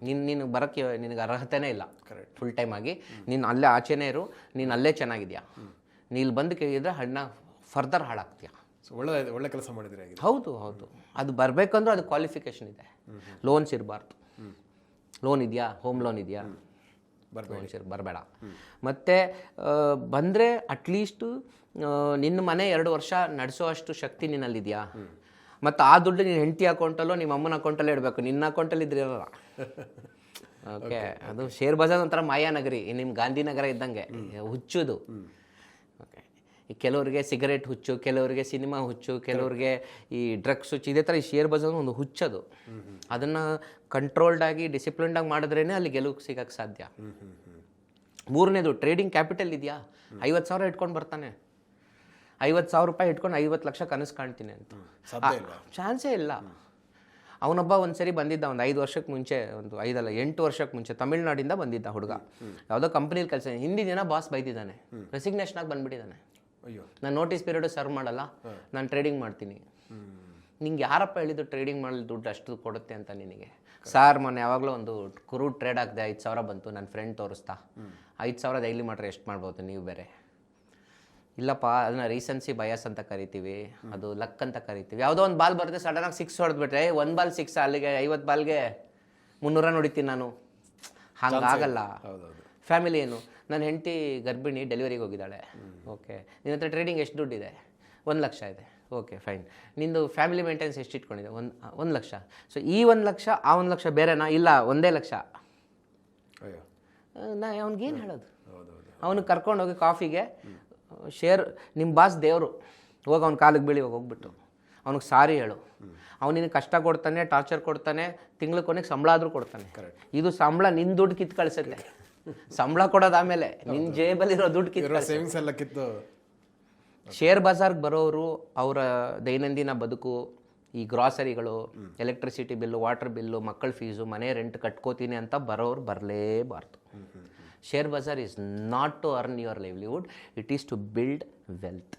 ನೀನು ನೀನು ಬರೋಕ್ಕೆ ನಿನಗೆ ಅರ್ಹತೆನೇ ಇಲ್ಲ. ಕರೆಕ್ಟ್ ಫುಲ್ ಟೈಮ್ ಆಗಿ. ನೀನು ಅಲ್ಲೇ ಆಚೆನೇ ಇರು ನೀನು ಅಲ್ಲೇ ಚೆನ್ನಾಗಿದ್ಯಾ? ನೀ ಇಲ್ಲಿ ಬಂದು ಕೇಳಿದ್ರೆ ಹಣ್ಣ ಫರ್ದರ್ ಹಾಳಾಗ್ತೀಯ? ಒಳ್ಳೆ ಒಳ್ಳೆ ಕೆಲಸ ಮಾಡಿದರೆ ಹೌದು ಹೌದು. ಅದು ಬರಬೇಕಂದ್ರೆ ಅದು ಕ್ವಾಲಿಫಿಕೇಷನ್ ಇದೆ. ಲೋನ್ಸ್ ಇರಬಾರ್ದು. ಲೋನ್ ಇದೆಯಾ? ಹೋಮ್ ಲೋನ್ ಇದೆಯಾ? ಲೋನ್ಸ್ ಬರಬೇಡ. ಮತ್ತು ಬಂದರೆ ಅಟ್ಲೀಸ್ಟು ನಿನ್ನ ಮನೆ ಎರಡು ವರ್ಷ ನಡೆಸೋ ಅಷ್ಟು ಶಕ್ತಿ ನಿನ್ನಲ್ಲಿದೆಯಾ? ಮತ್ತು ಆ ದುಡ್ಡು ನಿನ್ನ ಹೆಂಡತಿ ಅಕೌಂಟಲ್ಲೋ ನಿಮ್ಮ ಅಮ್ಮನ ಅಕೌಂಟಲ್ಲೇ ಇಡಬೇಕು. ನಿನ್ನ ಅಕೌಂಟಲ್ಲಿ ಇದ್ರೆ ಇರಲ್ಲ. ಓಕೆ ಅದು ಶೇರ್ ಬಜಾರ್ ಒಂಥರ ಮಾಯಾನಗರಿ ನಿಮ್ಮ ಗಾಂಧಿನಗರ ಇದ್ದಂಗೆ. ಹುಚ್ಚುದು. ಓಕೆ ಈ ಕೆಲವರಿಗೆ ಸಿಗರೇಟ್ ಹುಚ್ಚು ಕೆಲವರಿಗೆ ಸಿನಿಮಾ ಹುಚ್ಚು ಕೆಲವರಿಗೆ ಈ ಡ್ರಗ್ಸ್ ಹುಚ್ಚು ಇದೇ ಥರ ಈ ಶೇರ್ ಬಜಾರ್ ಒಂದು ಹುಚ್ಚದು. ಅದನ್ನು ಕಂಟ್ರೋಲ್ಡ್ ಆಗಿ ಡಿಸಿಪ್ಲಿನ್ಡ್ ಆಗಿ ಮಾಡಿದ್ರೇ ಅಲ್ಲಿ ಗೆಲುವು ಸಿಗಕ್ಕೆ ಸಾಧ್ಯ. ಮೂರನೇದು ಟ್ರೇಡಿಂಗ್ ಕ್ಯಾಪಿಟಲ್ ಇದೆಯಾ? ಐವತ್ತು ಸಾವಿರ ಇಟ್ಕೊಂಡು ಬರ್ತಾನೆ. ಐವತ್ತು ಸಾವಿರ ರೂಪಾಯಿ ಇಟ್ಕೊಂಡು ಐವತ್ತು ಲಕ್ಷ ಕನಸು ಕಾಣ್ತೀನಿ ಅಂತ. ಚಾನ್ಸೇ ಇಲ್ಲ. ಅವನೊಬ್ಬ ಒಂದು ಸರಿ ಬಂದಿದ್ದ ಒಂದು ಐದು ವರ್ಷಕ್ಕೆ ಮುಂಚೆ ಒಂದು ಐದಲ್ಲ ಎಂಟು ವರ್ಷಕ್ಕೆ ಮುಂಚೆ ತಮಿಳ್ನಾಡಿಂದ ಬಂದಿದ್ದ ಹುಡುಗ. ಯಾವುದೋ ಕಂಪ್ನಿಲಿ ಕೆಲಸ ಹಿಂದಿನ ದಿನ ಬಾಸ್ ಬೈದಿದ್ದಾನೆ. ರೆಸಿಗ್ನೇಷನಾಗಿ ಬಂದ್ಬಿಟ್ಟಿದ್ದಾನೆ. ಅಯ್ಯೋ. ನಾನು ನೋಟಿಸ್ ಪೀರಿಯಡ್ ಸರ್ವ್ ಮಾಡಲ್ಲ. ನಾನು ಟ್ರೇಡಿಂಗ್ ಮಾಡ್ತೀನಿ. ನಿಂಗೆ ಯಾರಪ್ಪ ಹೇಳಿದ್ದು ಟ್ರೇಡಿಂಗ್ ಮಾಡಲಿ ದುಡ್ಡು ಅಷ್ಟು ಕೊಡುತ್ತೆ ಅಂತ ನಿನಗೆ? ಸರ್ ಮೊನ್ನೆ ಯಾವಾಗಲೂ ಒಂದು ಕುರು ಟ್ರೇಡ್ ಆಗಿದೆ ಐದು ಸಾವಿರ ಬಂತು ನನ್ನ ಫ್ರೆಂಡ್ ತೋರಿಸ್ತಾ. ಐದು ಸಾವಿರ ಡೈಲಿ ಮಾಡ್ರೆ ಎಷ್ಟು ಮಾಡ್ಬೋದು ನೀವು ಬೇರೆ? ಇಲ್ಲಪ್ಪ ಅದನ್ನ ರೀಸೆನ್ಸಿ ಬಯಸ್ ಅಂತ ಕರಿತೀವಿ ಅದು ಲಕ್ ಅಂತ ಕರಿತೀವಿ. ಯಾವುದೋ ಒಂದು ಬಾಲ್ ಬರುತ್ತೆ ಆಗಿ ಸಿಕ್ಸ್ ಹೊಡೆದ್ಬಿಟ್ರೆ ಒಂದು ಬಾಲ್ ಸಿಕ್ಸ್ ಅಲ್ಲಿಗೆ ಐವತ್ತು ಬಾಲ್ಗೆ ಮುನ್ನೂರ ನೋಡಿತೀನಿ ನಾನು. ಹಂಗಾಗಲ್ಲ. ಫ್ಯಾಮಿಲಿ ಏನು? ನನ್ನ ಹೆಂಡತಿ ಗರ್ಭಿಣಿ ಡೆಲಿವರಿಗೆ ಹೋಗಿದ್ದಾಳೆ. ಓಕೆ ನಿನ್ನ ಹತ್ರ ಟ್ರೇಡಿಂಗ್ ಎಷ್ಟು ದುಡ್ಡಿದೆ? ಒಂದು ಲಕ್ಷ ಇದೆ. ಓಕೆ ಫೈನ್ ನಿಂದು ಫ್ಯಾಮಿಲಿ ಮೇಂಟೆನೆನ್ಸ್ ಎಷ್ಟು ಇಟ್ಕೊಂಡಿದೆ? ಒಂದು ಒಂದು ಲಕ್ಷ. ಸೊ ಈ ಒಂದು ಲಕ್ಷ ಆ ಒಂದು ಲಕ್ಷ ಬೇರೆನಾ? ಇಲ್ಲ ಒಂದೇ ಲಕ್ಷ. ನಾ ಅವ್ನಿಗೇನು ಹೇಳೋದು? ಅವನು ಕರ್ಕೊಂಡೋಗಿ ಕಾಫಿಗೆ ಶೇರ್ ನಿಮ್ಮ ಬಾಸ್ ದೇವರು. ಹೋಗಿ ಅವ್ನ ಕಾಲಿಗೆ ಬೀಳಿ ಹೋಗ್ಬಿಟ್ಟು. ಅವ್ನಿಗೆ ಸಾರಿ ಹೇಳು. ಅವ್ನು ನಿನಗೆ ಕಷ್ಟ ಕೊಡ್ತಾನೆ ಟಾರ್ಚರ್ ಕೊಡ್ತಾನೆ ತಿಂಗಳ ಕೊನೆಗೆ ಸಂಬಳ ಆದರೂ ಕೊಡ್ತಾನೆ. ಇದು ಸಂಬಳ ನಿನ್ನ ದುಡ್ಡು ಕಿತ್ತು ಕಳಿಸುತ್ತೆ. ಸಂಬಳ ಕೊಡೋದು ಆಮೇಲೆ ನಿನ್ನ ಜೇಬಲ್ಲಿರೋ ದುಡ್ಡು ಕಿತ್ತು ಸೇವಿಂಗ್ಸ್ ಎಲ್ಲ ಕಿತ್ತು. ಶೇರ್ ಬಜಾರ್ಗೆ ಬರೋರು ಅವರ ದೈನಂದಿನ ಬದುಕು ಈ ಗ್ರಾಸರಿಗಳು ಎಲೆಕ್ಟ್ರಿಸಿಟಿ ಬಿಲ್ಲು ವಾಟರ್ ಬಿಲ್ಲು ಮಕ್ಕಳ ಫೀಸು ಮನೆ ರೆಂಟ್ ಕಟ್ಕೋತೀನಿ ಅಂತ ಬರೋರು ಬರಲೇಬಾರ್ದು. Share Bazaar is not to earn your livelihood, it is to build wealth.